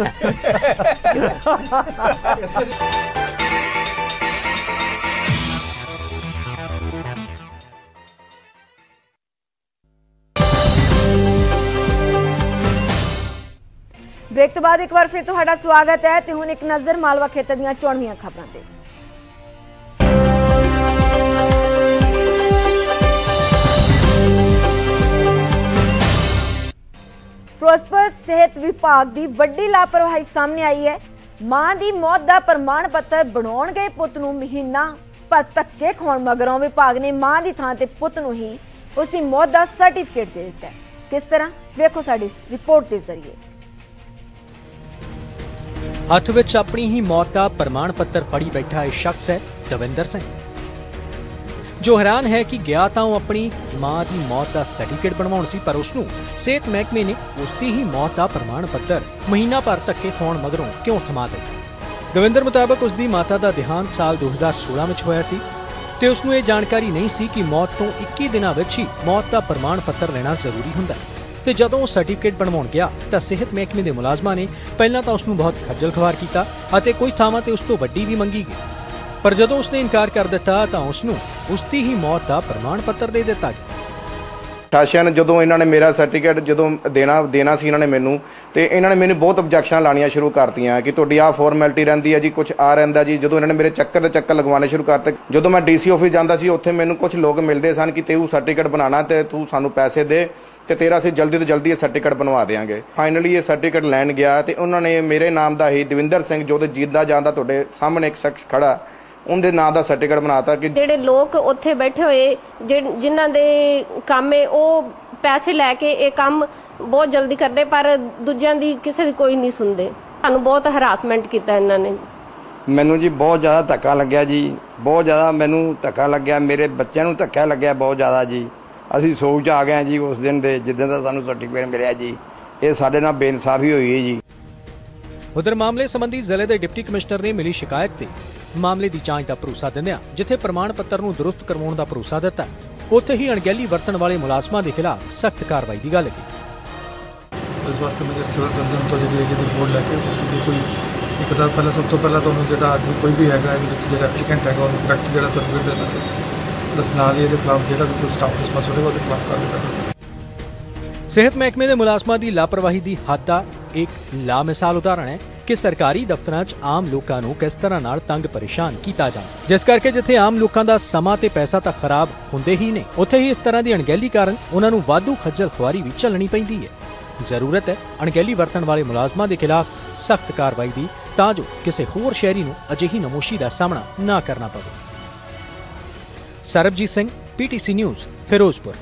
ਬ੍ਰੇਕ ਤੋਂ ਬਾਅਦ ਇੱਕ ਵਾਰ ਫਿਰ ਤੁਹਾਡਾ ਸਵਾਗਤ ਹੈ ਤੇ ਹੁਣ ਇੱਕ ਨਜ਼ਰ ਮਾਲਵਾ ਖੇਤਰ ਦੀਆਂ ਚੋਣਵੀਆਂ ਖਬਰਾਂ ਤੇ। ਫਿਰੋਜ਼ਪੁਰ ਸਿਹਤ ਵਿਭਾਗ ਦੀ ਵੱਡੀ ਲਾਪਰਵਾਹੀ ਸਾਹਮਣੇ ਆਈ ਹੈ। ਮਾਂ ਦੀ ਮੌਤ ਦਾ ਪ੍ਰਮਾਣ ਪੱਤਰ ਬਣਾਉਣ ਗਏ ਪੁੱਤ ਨੂੰ ਮਹੀਨਾ ਪਰ ਧੱਕੇ ਖਾਣ ਮਗਰੋਂ ਵਿਭਾਗ ਨੇ ਮਾਂ ਦੀ ਥਾਂ ਤੇ ਪੁੱਤ ਨੂੰ ਹੀ ਉਸ ਦੀ ਮੌਤ ਦਾ ਸਰਟੀਫਿਕੇਟ ਦੇ ਦਿੱਤਾ ਕਿਸ ਤਰ੍ਹਾਂ? ਵੇਖੋ ਸਾਡੀ ਰਿਪੋਰਟ ਦੇ ਜ਼ਰੀਏ। ਹੱਥ ਵਿੱਚ ਆਪਣੀ ਹੀ ਮੌਤ ਦਾ ਪ੍ਰਮਾਣ ਪੱਤਰ ਫੜੀ ਬੈਠਾ ਇਹ ਸ਼ਖਸ ਹੈ ਦਵਿੰਦਰ ਸਿੰਘ। ਜੋ ਹੈਰਾਨ ਹੈ ਕਿ ਗਿਆ ਤਾਂ ਉਹ ਆਪਣੀ ਮਾਂ ਦੀ ਮੌਤ ਦਾ ਸਰਟੀਫਿਕੇਟ ਬਣਵਾਉਣ ਸੀ, ਪਰ ਉਸ ਨੂੰ ਸਿਹਤ ਮਹਿਕਮੇ ਨੇ ਉਸ ਦੀ ਹੀ ਮੌਤ ਦਾ ਪ੍ਰਮਾਣ ਪੱਤਰ ਮਹੀਨਾ ਭਰ ਧੱਕੇ ਖਾਣ ਮਗਰੋਂ ਕਿਉਂ ਥਮਾ ਦਿੱਤਾ? ਦਵਿੰਦਰ ਮੁਤਾਬਕ ਉਸ ਦੀ ਮਾਤਾ ਦਾ ਦੇਹਾਂਤ ਸਾਲ 2016 ਵਿੱਚ ਹੋਇਆ ਸੀ ਤੇ ਉਸ ਨੂੰ ਇਹ ਜਾਣਕਾਰੀ ਨਹੀਂ ਸੀ ਕਿ ਮੌਤ ਤੋਂ 21 ਦਿਨਾਂ ਵਿੱਚ ਹੀ ਮੌਤ ਦਾ ਪ੍ਰਮਾਣ ਪੱਤਰ ਲੈਣਾ ਜ਼ਰੂਰੀ ਹੁੰਦਾ ਹੈ। ਤੇ ਜਦੋਂ ਉਹ ਸਰਟੀਫਿਕੇਟ ਬਣਵਾਉਣ ਗਿਆ ਤਾਂ ਸਿਹਤ ਮਹਿਕਮੇ ਦੇ ਮੁਲਾਜ਼ਮਾਂ ਨੇ ਪਹਿਲਾਂ ਤਾਂ ਉਸ ਨੂੰ ਬਹੁਤ ਖੱਜਲ ਖਵਾਰ ਕੀਤਾ ਅਤੇ ਕੁਝ ਥਾਵਾਂ ਤੇ ਉਸ ਤੋਂ ਵੱਡੀ ਵੀ ਮੰਗੀ ਗਈ। ਪਰ ਜਦੋਂ ਉਸਨੇ ਇਨਕਾਰ ਕਰ ਦਿੱਤਾ ਤਾਂ ਉਸ ਨੂੰ ਉਸ ਦੀ ਹੀ ਮੌਤ ਦਾ ਪ੍ਰਮਾਣ ਪੱਤਰ ਦੇ ਦਿੱਤਾ ਗਿਆ। ਸ਼ਾਸਨ ਜਦੋਂ ਇਹਨਾਂ ਨੇ ਮੇਰਾ ਸਰਟੀਫਿਕੇਟ ਜਦੋਂ ਦੇਣਾ ਦੇਣਾ ਸੀ ਇਹਨਾਂ ਨੇ ਮੈਨੂੰ, ਤੇ ਇਹਨਾਂ ਨੇ ਮੈਨੂੰ ਬਹੁਤ ਆਬਜੈਕਸ਼ਨਾਂ ਲਾਣੀਆਂ ਸ਼ੁਰੂ ਕਰਤੀਆਂ ਕਿ ਤੁਹਾਡੀ ਆਹ ਫਾਰਮੈਲਿਟੀ ਰਹਿੰਦੀ ਹੈ ਜੀ ਕੁਝ ਆ ਰਹਿੰਦਾ ਜੀ। ਜਦੋਂ ਇਹਨਾਂ ਨੇ ਮੇਰੇ ਚੱਕਰ ਦੇ ਚੱਕਰ ਲਗਵਾਉਣੇ ਸ਼ੁਰੂ ਕਰਤੇ, ਜਦੋਂ ਮੈਂ ਡੀਸੀ ਆਫਿਸ ਜਾਂਦਾ ਸੀ, ਉੱਥੇ ਮੈਨੂੰ ਕੁਝ ਲੋਕ ਮਿਲਦੇ ਸਨ ਕਿ ਤੂੰ ਸਰਟੀਫਿਕੇਟ ਬਣਾਉਣਾ ਤੇ ਤੂੰ ਸਾਨੂੰ ਪੈਸੇ ਦੇ। ਤੇ ਤੇਰਾ ਅਸੀਂ ਜਲਦੀ ਤੋਂ ਜਲਦੀ ਇਹ ਸਰਟੀਫਿਕੇਟ ਬਣਵਾ ਦੇਵਾਂਗੇ ਫਾਈਨਲੀ ਇਹ ਸਰਟੀਫਿਕੇਟ ਲੈਣ ਗਿਆ ਤੇ ਉਹਨਾਂ ਨੇ ਮੇਰੇ ਨਾਮ ਦਾ ਹੀ ਦਵਿੰਦਰ ਸਿੰਘ ਜੋ ਤੇ ਜੀਦਾ ਜਾਂਦਾ ਤੁਹਾਡੇ ਸਾਹਮਣੇ ਇੱਕ ਸ਼ਖਸ ਖੜਾ ਉਹਦੇ ਨਾਂ ਦਾ ਸਰਟੀਫਿਕੇਟ ਬਣਾਤਾ ਕਿ ਜਿਹੜੇ ਲੋਕ ਉੱਥੇ ਬੈਠੇ ਹੋਏ ਜਿਨ੍ਹਾਂ ਦੇ ਕੰਮ ਹੈ ਉਹ ਪੈਸੇ ਲੈ ਕੇ ਇਹ ਕੰਮ ਬਹੁਤ ਜਲਦੀ ਕਰਦੇ ਪਰ ਦੂਜਿਆਂ ਦੀ ਕਿਸੇ ਦੀ ਕੋਈ ਨਹੀਂ ਸੁਣਦੇ। ਸਾਨੂੰ ਬਹੁਤ ਹਰਾਸਮੈਂਟ ਕੀਤਾ ਇਹਨਾਂ ਨੇ। ਮੈਨੂੰ ਜੀ ਬਹੁਤ ਜ਼ਿਆਦਾ ਧੱਕਾ ਲੱਗਿਆ ਜੀ। ਬਹੁਤ ਜ਼ਿਆਦਾ ਮੈਨੂੰ ਧੱਕਾ ਲੱਗਿਆ। ਮੇਰੇ ਬੱਚਿਆਂ ਨੂੰ ਧੱਕਾ ਲੱਗਿਆ ਬਹੁਤ ਜ਼ਿਆਦਾ ਜੀ। ਅਸੀਂ ਸੋਚ 'ਚ ਆ ਗਏ ਜੀ ਉਸ ਦਿਨ ਦੇ ਜਿੱਦਣ ਦਾ ਸਾਨੂੰ ਸਰਟੀਫਿਕੇਟ ਮਿਲਿਆ ਜੀ। ਇਹ ਸਾਡੇ ਨਾਲ ਬੇਇਨਸਾਫੀ ਹੋਈ ਹੈ ਜੀ। ਉਧਰ ਮਾਮਲੇ ਸੰਬੰਧੀ ਜ਼ਿਲ੍ਹੇ ਦੇ ਡਿਪਟੀ ਕਮਿਸ਼ਨਰ ਨੇ ਮਿਲੀ ਸ਼ਿਕਾਇਤ ਤੇ ਮਾਮਲੇ ਦੀ ਜਾਂਚ ਦਾ ਭਰੋਸਾ ਦਿੰਦਿਆਂ ਜਿੱਥੇ ਪ੍ਰਮਾਣ ਪੱਤਰ ਨੂੰ ਦਰੁਸਤ ਕਰਵਾਉਣ ਦਾ ਭਰੋਸਾ ਦਿੱਤਾ ਉੱਥੇ ਹੀ ਅਣਗਹਿਲੀ ਵਰਤਣ ਵਾਲੇ ਮੁਲਾਜ਼ਮਾਂ ਦੇ ਖਿਲਾਫ ਸਖਤ ਕਾਰਵਾਈ ਦੀ ਗੱਲ ਕੀਤੀ ਇਸ ਵਾਸਤੇ ਮੈਂ ਸਿਵਲ ਸਰਜਨ ਤੋਂ ਜਿਹੜੀ ਹੈਗੀ ਰਿਪੋਰਟ ਲੈ ਕੇ ਉਹਦੀ ਕੋਈ ਇੱਕ ਤਾਂ ਪਹਿਲਾਂ ਸਭ ਤੋਂ ਪਹਿਲਾਂ ਤੁਹਾਨੂੰ ਜਿਹੜਾ ਆਦਮੀ ਕੋਈ ਵੀ ਹੈਗਾ ਇਹਦੇ ਵਿੱਚ ਜਿਹੜਾ ਐਪਲੀਕੈਂਟ ਹੈਗਾ ਉਹਨੂੰ ਕਰੈਕਟ ਜਿਹੜਾ ਸਰਟੀਫਿਕੇਟ ਦੇਣਾ ਚਾਹੀਦਾ। ਪਲਸ ਨਾਲ ਇਹਦੇ ਖਿਲਾਫ ਜਿਹੜਾ ਵੀ ਕੋਈ ਸਟਾਫ ਰਿਸਪਾਂਸ ਉਹਦੇ ਖਿਲਾਫ ਕਾਰਵਾਈ ਕਰਨਾ ਸਿਹਤ ਮਹਿਕਮੇ ਦੇ ਮੁਲਾਜ਼ਮਾਂ ਦੀ ਲਾਪਰਵਾਹੀ ਦੀ ਹੱਦ ਦਾ ਇੱਕ ਲਾਮਿਸਾਲ ਉਦਾਹਰਣ ਹੈ ਕਿ ਸਰਕਾਰੀ ਦਫ਼ਤਰਾਂ 'ਚ ਆਮ ਲੋਕਾਂ ਨੂੰ ਕਿਸ ਤਰ੍ਹਾਂ ਨਾਲ ਤੰਗ ਪਰੇਸ਼ਾਨ ਕੀਤਾ ਜਾਂਦਾ ਜਿਸ ਕਰਕੇ ਜਿੱਥੇ ਆਮ ਲੋਕਾਂ ਦਾ ਸਮਾਂ ਤੇ ਪੈਸਾ ਤਾਂ ਖਰਾਬ ਹੁੰਦੇ ਹੀ ਨੇ, ਉੱਥੇ ਹੀ ਇਸ ਤਰ੍ਹਾਂ ਦੀ ਅਣਗਹਿਲੀ ਕਾਰਨ ਉਹਨਾਂ ਨੂੰ ਵਾਧੂ ਖੱਜਲ ਖੁਆਰੀ ਵੀ ਝੱਲਣੀ ਪੈਂਦੀ ਹੈ। ਜ਼ਰੂਰਤ ਹੈ ਅਣਗਹਿਲੀ ਵਰਤਣ ਵਾਲੇ ਮੁਲਾਜ਼ਮਾਂ ਦੇ ਖਿਲਾਫ ਸਖਤ ਕਾਰਵਾਈ ਦੀ, ਤਾਂ ਜੋ ਕਿਸੇ ਹੋਰ ਸ਼ਹਿਰੀ ਨੂੰ ਅਜਿਹੀ ਨਮੋਸ਼ੀ ਦਾ ਸਾਹਮਣਾ ਨਾ ਕਰਨਾ ਪਵੇ। Sarabjit Singh PTC news Ferozepur.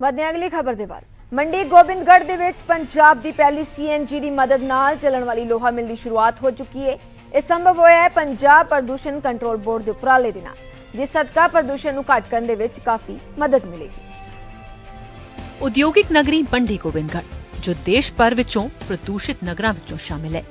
ਵਧਦੇ ਅਗਲੀ ਖਬਰ ਦੇ ਵੱਲ। ਮੰਡੀ ਗੋਬਿੰਦਗੜ੍ਹ ਦੇ ਵਿੱਚ ਪੰਜਾਬ ਦੀ ਪਹਿਲੀ ਸੀਐਨਜੀ ਦੀ ਮਦਦ ਨਾਲ ਚੱਲਣ ਵਾਲੀ ਲੋਹਾ ਮਿਲ ਦੀ ਸ਼ੁਰੂਆਤ ਹੋ ਚੁੱਕੀ ਹੈ ਇਹ ਸੰਭਵ ਹੋਇਆ ਹੈ ਪੰਜਾਬ ਪ੍ਰਦੂਸ਼ਣ ਕੰਟਰੋਲ ਬੋਰਡ ਦੇ ਉਪਰਾਲੇ ਦੇ ਨਾਲ ਜਿਸ ਸਦਕਾ ਪ੍ਰਦੂਸ਼ਣ ਨੂੰ ਘੱਟ ਕਰਨ ਦੇ ਵਿੱਚ ਕਾਫੀ ਮਦਦ ਮਿਲੇਗੀ। ਉਦਯੋਗਿਕ ਨਗਰੀ ਬੰਡੀ ਗੋਬਿੰਦਗੜ੍ਹ ਜੋ ਦੇਸ਼ ਭਰ ਵਿੱਚੋਂ ਪ੍ਰਦੂਸ਼ਿਤ ਨਗਰਾਂ ਵਿੱਚੋਂ ਸ਼ਾਮਿਲ ਹੈ।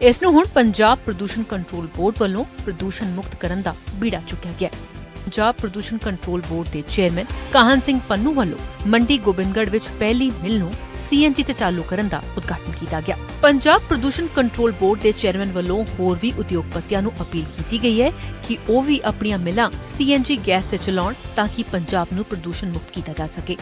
ਇਸ ਨੂੰ ਹੁਣ ਪੰਜਾਬ ਪ੍ਰਦੂਸ਼ਣ ਕੰਟਰੋਲ ਬੋਰਡ ਵੱਲੋਂ ਪ੍ਰਦੂਸ਼ਣ ਮੁਕਤ ਕਰਨ ਦਾ ਬੀੜਾ ਚੁੱਕਿਆ ਗਿਆ ਹੈ। ਪੰਜਾਬ ਪ੍ਰਦੂਸ਼ਣ ਕੰਟਰੋਲ ਬੋਰਡ ਦੇ ਚੇਅਰਮੈਨ ਕਾਹਨ ਸਿੰਘ ਪੰਨੂ ਵੱਲੋਂ ਮੰਡੀ ਗੋਬਿੰਦਗੜ੍ਹ ਵਿੱਚ ਪਹਿਲੀ ਮਿਲ ਨੂੰ ਸੀਐਨਜੀ ਤੇ ਚਾਲੂ ਕਰਨ ਦਾ ਉਦਘਾਟਨ ਕੀਤਾ ਗਿਆ। ਪੰਜਾਬ ਪ੍ਰਦੂਸ਼ਣ ਕੰਟਰੋਲ ਬੋਰਡ ਦੇ ਚੇਅਰਮੈਨ ਵੱਲੋਂ ਹੋਰ ਵੀ ਉਦਯੋਗਪਤੀਆਂ ਨੂੰ ਅਪੀਲ ਕੀਤੀ ਗਈ ਹੈ ਕਿ ਉਹ ਵੀ ਆਪਣੀਆਂ ਮਿਲਾਂ ਸੀਐਨਜੀ ਗੈਸ ਤੇ ਚਲਾਉਣ ਤਾਂ ਕਿ ਪੰਜਾਬ ਨੂੰ ਪ੍ਰਦੂਸ਼ਣ ਮੁਕਤ ਕੀਤਾ ਜਾ ਸਕੇ।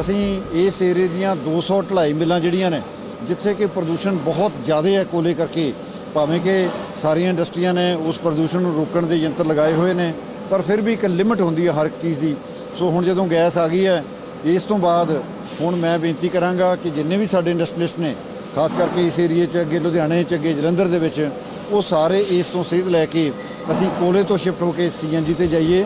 ਅਸੀਂ ਇਸ ਏਰੀਏ ਦੀਆਂ 200 ਢਲਾਈ ਮਿਲਾਂ ਜਿਹੜੀਆਂ ਨੇ ਜਿੱਥੇ ਕਿ ਪ੍ਰਦੂਸ਼ਣ ਬਹੁਤ ਜ਼ਿਆਦਾ ਹੈ ਕੋਲੇ ਕਰਕੇ, ਭਾਵੇਂ ਕਿ ਸਾਰੀਆਂ ਇੰਡਸਟਰੀਆਂ ਨੇ ਉਸ ਪ੍ਰਦੂਸ਼ਣ ਨੂੰ ਰੋਕਣ ਦੇ ਯੰਤਰ ਲਗਾਏ ਹੋਏ ਨੇ, ਪਰ ਫਿਰ ਵੀ ਇੱਕ ਲਿਮਿਟ ਹੁੰਦੀ ਹੈ ਹਰ ਇੱਕ ਚੀਜ਼ ਦੀ। ਸੋ ਹੁਣ ਜਦੋਂ ਗੈਸ ਆ ਗਈ ਹੈ, ਇਸ ਤੋਂ ਬਾਅਦ ਹੁਣ ਮੈਂ ਬੇਨਤੀ ਕਰਾਂਗਾ ਕਿ ਜਿੰਨੇ ਵੀ ਸਾਡੇ ਇੰਡਸਟਰੀਸਟ ਨੇ, ਖਾਸ ਕਰਕੇ ਇਸ ਏਰੀਏ 'ਚ ਅੱਗੇ, ਲੁਧਿਆਣੇ 'ਚ ਅੱਗੇ, ਜਲੰਧਰ ਦੇ ਵਿੱਚ, ਉਹ ਸਾਰੇ ਇਸ ਤੋਂ ਸੇਧ ਲੈ ਕੇ ਅਸੀਂ ਕੋਲੇ ਤੋਂ ਸ਼ਿਫਟ ਹੋ ਕੇ ਸੀਐਨਜੀ ਤੇ ਜਾਈਏ।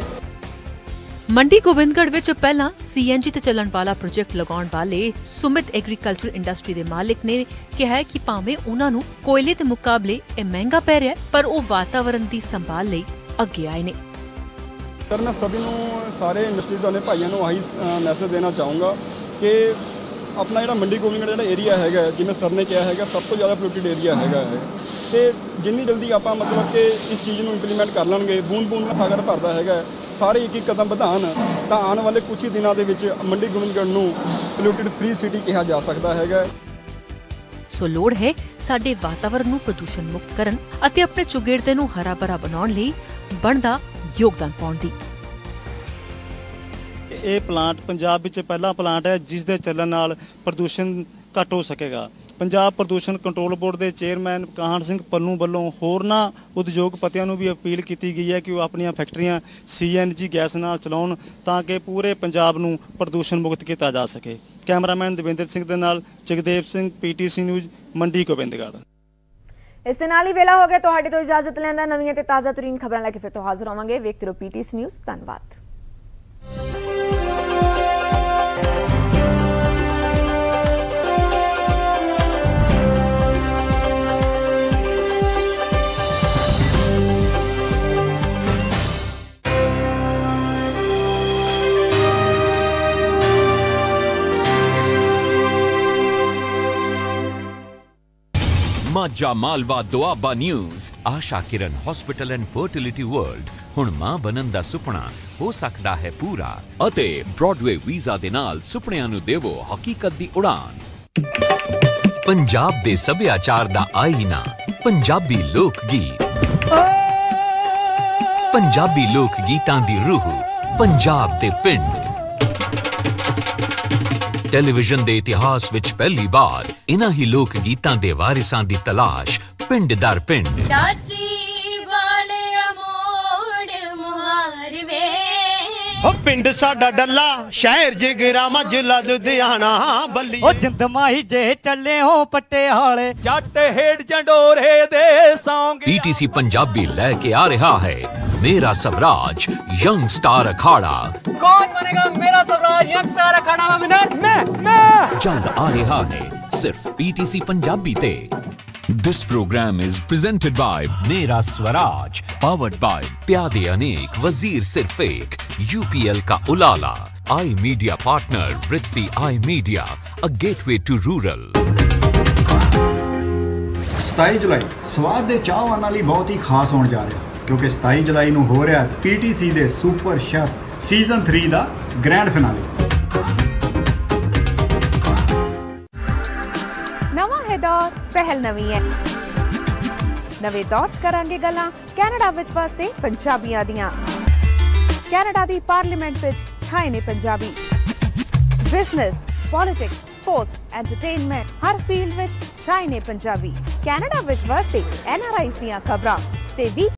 ਮੰਡੀ ਗੋਬਿੰਦਗੜ੍ਹ ਵਿੱਚ ਪਹਿਲਾਂ ਸੀਐਨਜੀ ਤੇ ਚੱਲਣ ਵਾਲਾ ਪ੍ਰੋਜੈਕਟ ਲਗਾਉਣ ਵਾਲੇ ਸੁਮਿਤ ਐਗਰੀਕਲਚਰ ਇੰਡਸਟਰੀ ਦੇ ਮਾਲਕ ਨੇ ਕਿਹਾ ਹੈ ਕਿ ਭਾਵੇਂ ਉਹਨਾਂ ਨੂੰ ਕੋਇਲੇ ਦੇ ਮੁਕਾਬਲੇ ਇਹ ਮਹਿੰਗਾ ਪੈ ਰਿਹਾ ਪਰ ਉਹ ਵਾਤਾਵਰਣ ਦੀ ਸੰਭਾਲ ਲਈ ਅੱਗੇ ਆਏ ਨੇ। ਸਰ, ਮੈਂ ਸਭੀ ਨੂੰ ਸਾਰੇ ਇੰਡਸਟਰੀਜ਼ ਵਾਲੇ ਭਾਈਆਂ ਨੂੰ ਆਹੀ ਮੈਸੇਜ ਦੇਣਾ ਚਾਹੂੰਗਾ ਕਿ ਆਪਣਾ ਜਿਹੜਾ ਮੰਡੀ ਗੋਬਿੰਦਗੜ੍ਹ ਜਿਹੜਾ ਏਰੀਆ ਹੈਗਾ ਹੈ, ਜਿਵੇਂ ਸਰ ਨੇ ਕਿਹਾ ਹੈਗਾ ਸਭ ਤੋਂ ਜ਼ਿਆਦਾ ਪੋਲਿਊਟਡ ਏਰੀਆ ਹੈਗਾ ਹੈ ਤੇ ਜਿੰਨੀ ਜਲਦੀ ਆਪਾਂ ਮਤਲਬ ਕਿ ਇਸ ਚੀਜ਼ ਨੂੰ ਇੰਪਲੀਮੈਂਟ ਕਰ ਲੈਣਗੇ ਬੂੰਦ ਬੂੰਦ ਨਾਲ ਸਾਗਰ ਭਰਦਾ ਹੈਗਾ ਸਾਰੇ ਇੱਕ ਇੱਕ ਕਦਮ ਵਧਾਉਣ ਤਾਂ ਆਉਣ ਵਾਲੇ ਕੁਝ ਹੀ ਦਿਨਾਂ ਦੇ ਵਿੱਚ ਮੰਡੀ ਗੋਬਿੰਦਗੜ੍ਹ ਨੂੰ ਪੋਲਿਊਟਡ ਫ੍ਰੀ ਸਿਟੀ ਕਿਹਾ ਜਾ ਸਕਦਾ ਹੈਗਾ। ਸੋ ਲੋੜ ਹੈ ਸਾਡੇ ਵਾਤਾਵਰਣ ਨੂੰ ਪ੍ਰਦੂਸ਼ਣ ਮੁਕਤ ਕਰਨ ਅਤੇ ਆਪਣੇ ਚੁਗੇੜਦੇ ਨੂੰ ਹਰਾ ਭਰਾ ਬਣਾਉਣ ਲਈ ਬਣਦਾ ਯੋਗਦਾਨ ਪਾਉਣ ਦੀ। ਇਹ ਪਲਾਂਟ ਪੰਜਾਬ ਵਿੱਚ ਪਹਿਲਾ ਪਲਾਂਟ ਹੈ, ਜਿਸ ਦੇ ਚੱਲਣ ਨਾਲ ਪ੍ਰਦੂਸ਼ਣ ਘੱਟ ਹੋ ਸਕੇਗਾ। ਪੰਜਾਬ ਪ੍ਰਦੂਸ਼ਣ ਕੰਟਰੋਲ ਬੋਰਡ ਦੇ ਚੇਅਰਮੈਨ ਕਾਹਨ ਸਿੰਘ ਪੰਨੂ ਵੱਲੋਂ ਹੋਰਨਾਂ ਉਦਯੋਗਪਤੀਆਂ ਨੂੰ ਵੀ ਅਪੀਲ ਕੀਤੀ ਗਈ ਹੈ ਕਿ ਉਹ ਆਪਣੀਆਂ ਫੈਕਟਰੀਆਂ ਸੀਐਨਜੀ ਗੈਸ ਨਾਲ ਚਲਾਉਣ ਤਾਂ ਕਿ ਪੂਰੇ ਪੰਜਾਬ ਨੂੰ ਪ੍ਰਦੂਸ਼ਣ ਮੁਕਤ ਕੀਤਾ ਜਾ ਸਕੇ। ਕੈਮਰਾਮੈਨ ਦਵਿੰਦਰ ਸਿੰਘ ਦੇ ਨਾਲ ਜਗਦੇਵ ਸਿੰਘ ਪੀਟੀਸੀ ਨਿਊਜ਼ ਮੰਡੀ ਗੋਬਿੰਦਗੜ੍ਹ। ਇਸ ਦੇ ਨਾਲ ਹੀ ਵੇਲਾ ਹੋ ਗਿਆ ਤੁਹਾਡੇ ਤੋਂ ਇਜਾਜ਼ਤ ਲੈਂਦਾ ਨਵੀਆਂ ਤੇ ਤਾਜ਼ਾ ਤਰੀਨ ਖਬਰਾਂ ਲੈ ਕੇ ਫਿਰ ਤੋਂ ਹਾਜ਼ਰ ਹੋਵਾਂਗੇ। ਵੇਖਦੇ ਰਹੋ ਪੀਟੀਸੀ ਨਿਊਜ਼ ਧੰਨਵਾਦ। Majha Malwa Doaba news Asha Kiran hospital and fertility world ਹੁਣ ਮਾਂ ਬਣਨ ਦਾ ਸੁਪਨਾ ਹੋ ਸਕਦਾ ਹੈ ਪੂਰਾ ਅਤੇ ਬ੍ਰੌਡਵੇ ਵੀਜ਼ਾ ਦੇ ਨਾਲ ਸੁਪਨਿਆਂ ਨੂੰ ਦੇਵੋ ਹਕੀਕਤ ਦੀ ਉਡਾਨ ਪੰਜਾਬ ਦੇ ਸੱਭਿਆਚਾਰ ਦਾ ਆਈਨਾ ਪੰਜਾਬੀ ਲੋਕ ਗੀਤ ਪੰਜਾਬੀ ਲੋਕ ਗੀਤਾਂ ਦੀ ਰੂਹ ਪੰਜਾਬ ਦੇ ਪਿੰਡ ਟੈਲੀਵਿਜ਼ਨ ਦੇ ਇਤਿਹਾਸ ਵਿੱਚ ਪਹਿਲੀ ਵਾਰ ਇਨ੍ਹਾਂ ਹੀ ਲੋਕ ਗੀਤਾਂ ਦੇ ਵਾਰਿਸਾਂ ਦੀ ਤਲਾਸ਼ ਪਿੰਡ ਦਰ ਪਿੰਡ। ਚਾਚੀ ਓ ਪਿੰਡ ਸਾਡਾ ਡੱਲਾ ਸ਼ਹਿਰ ਜਗਰਾਮਾ ਜ਼ਿਲ੍ਹਾ ਲੁਧਿਆਣਾ ਬੱਲੀ। ਓ ਜਿੰਦਮਾਈ ਜੇ ਚੱਲੇ ਹੋ ਪਟਿਆਲੇ। ਜੱਟ ਹੇਡ ਜੰਡੋਰੇ ਦੇ ਸੌਂਗ ਪੀਟੀਸੀ ਪੰਜਾਬੀ ਲੈ ਕੇ ਆ ਰਿਹਾ ਹੈ ਮੇਰਾ ਸਵਰਾਜ ਯੰਗ ਸਟਾਰ ਅਖਾੜਾ। ਕੌਣ ਬਣੇਗਾ ਮੇਰਾ ਸਵਰਾਜ ਯਕਸਰ ਅਖਾੜਾ ਦਾ ਵਿਨਰ ਮੈਂ ਮੈਂ। ਜਲਦ ਆ ਰਿਹਾ ਹੈ ਸਿਰਫ ਪੀਟੀਸੀ ਪੰਜਾਬੀ ਤੇ। This program is presented by Mera Swaraj, powered by Pyade Anek, Wazir Sirf Ek, UPL Ka Ulala, iMedia partner Ritti iMedia, a gateway to rural. 27 ਜੁਲਾਈ ਸਵਾਦ ਦੇ ਚਾਹਵਾਨਾਂ ਲਈ ਬਹੁਤ ਹੀ ਖਾਸ ਹੋਣ ਜਾ ਰਿਹਾ ਕਿਉਂਕਿ 27 ਜੁਲਾਈ ਨੂੰ ਹੋ ਰਿਹਾ ਪੀਟੀਸੀ ਦੇ ਸੁਪਰ ਸ਼ੈਫ ਸੀਜ਼ਨ 3 ਦਾ ਗ੍ਰੈਂਡ ਫਿਨਾਲੇ ਪਹਿਲ ਨਵੀਂ ਹੈ। ਨਵੇਂ ਦੌਰ 'ਚ ਕਰਾਂਗੇ ਗੱਲਾਂ, ਕੈਨੇਡਾ ਵਿੱਚ ਵਸਦੇ ਪੰਜਾਬੀਆਂ ਦੀਆਂ। ਕੈਨੇਡਾ ਦੀ ਪਾਰਲੀਮੈਂਟ ਵਿੱਚ ਛਾਏ ਨੇ Punjabi. Business, politics, sports, entertainment, ਹਰ ਫੀਲਡ ਵਿੱਚ ਛਾਏ ਨੇ ਪੰਜਾਬੀ। ਕੈਨੇਡਾ ਵਿੱਚ ਵਸਦੇ ਐਨਆਰਆਈਸ ਦੀਆਂ ਖਬਰਾਂ ਤੇ ਵੀ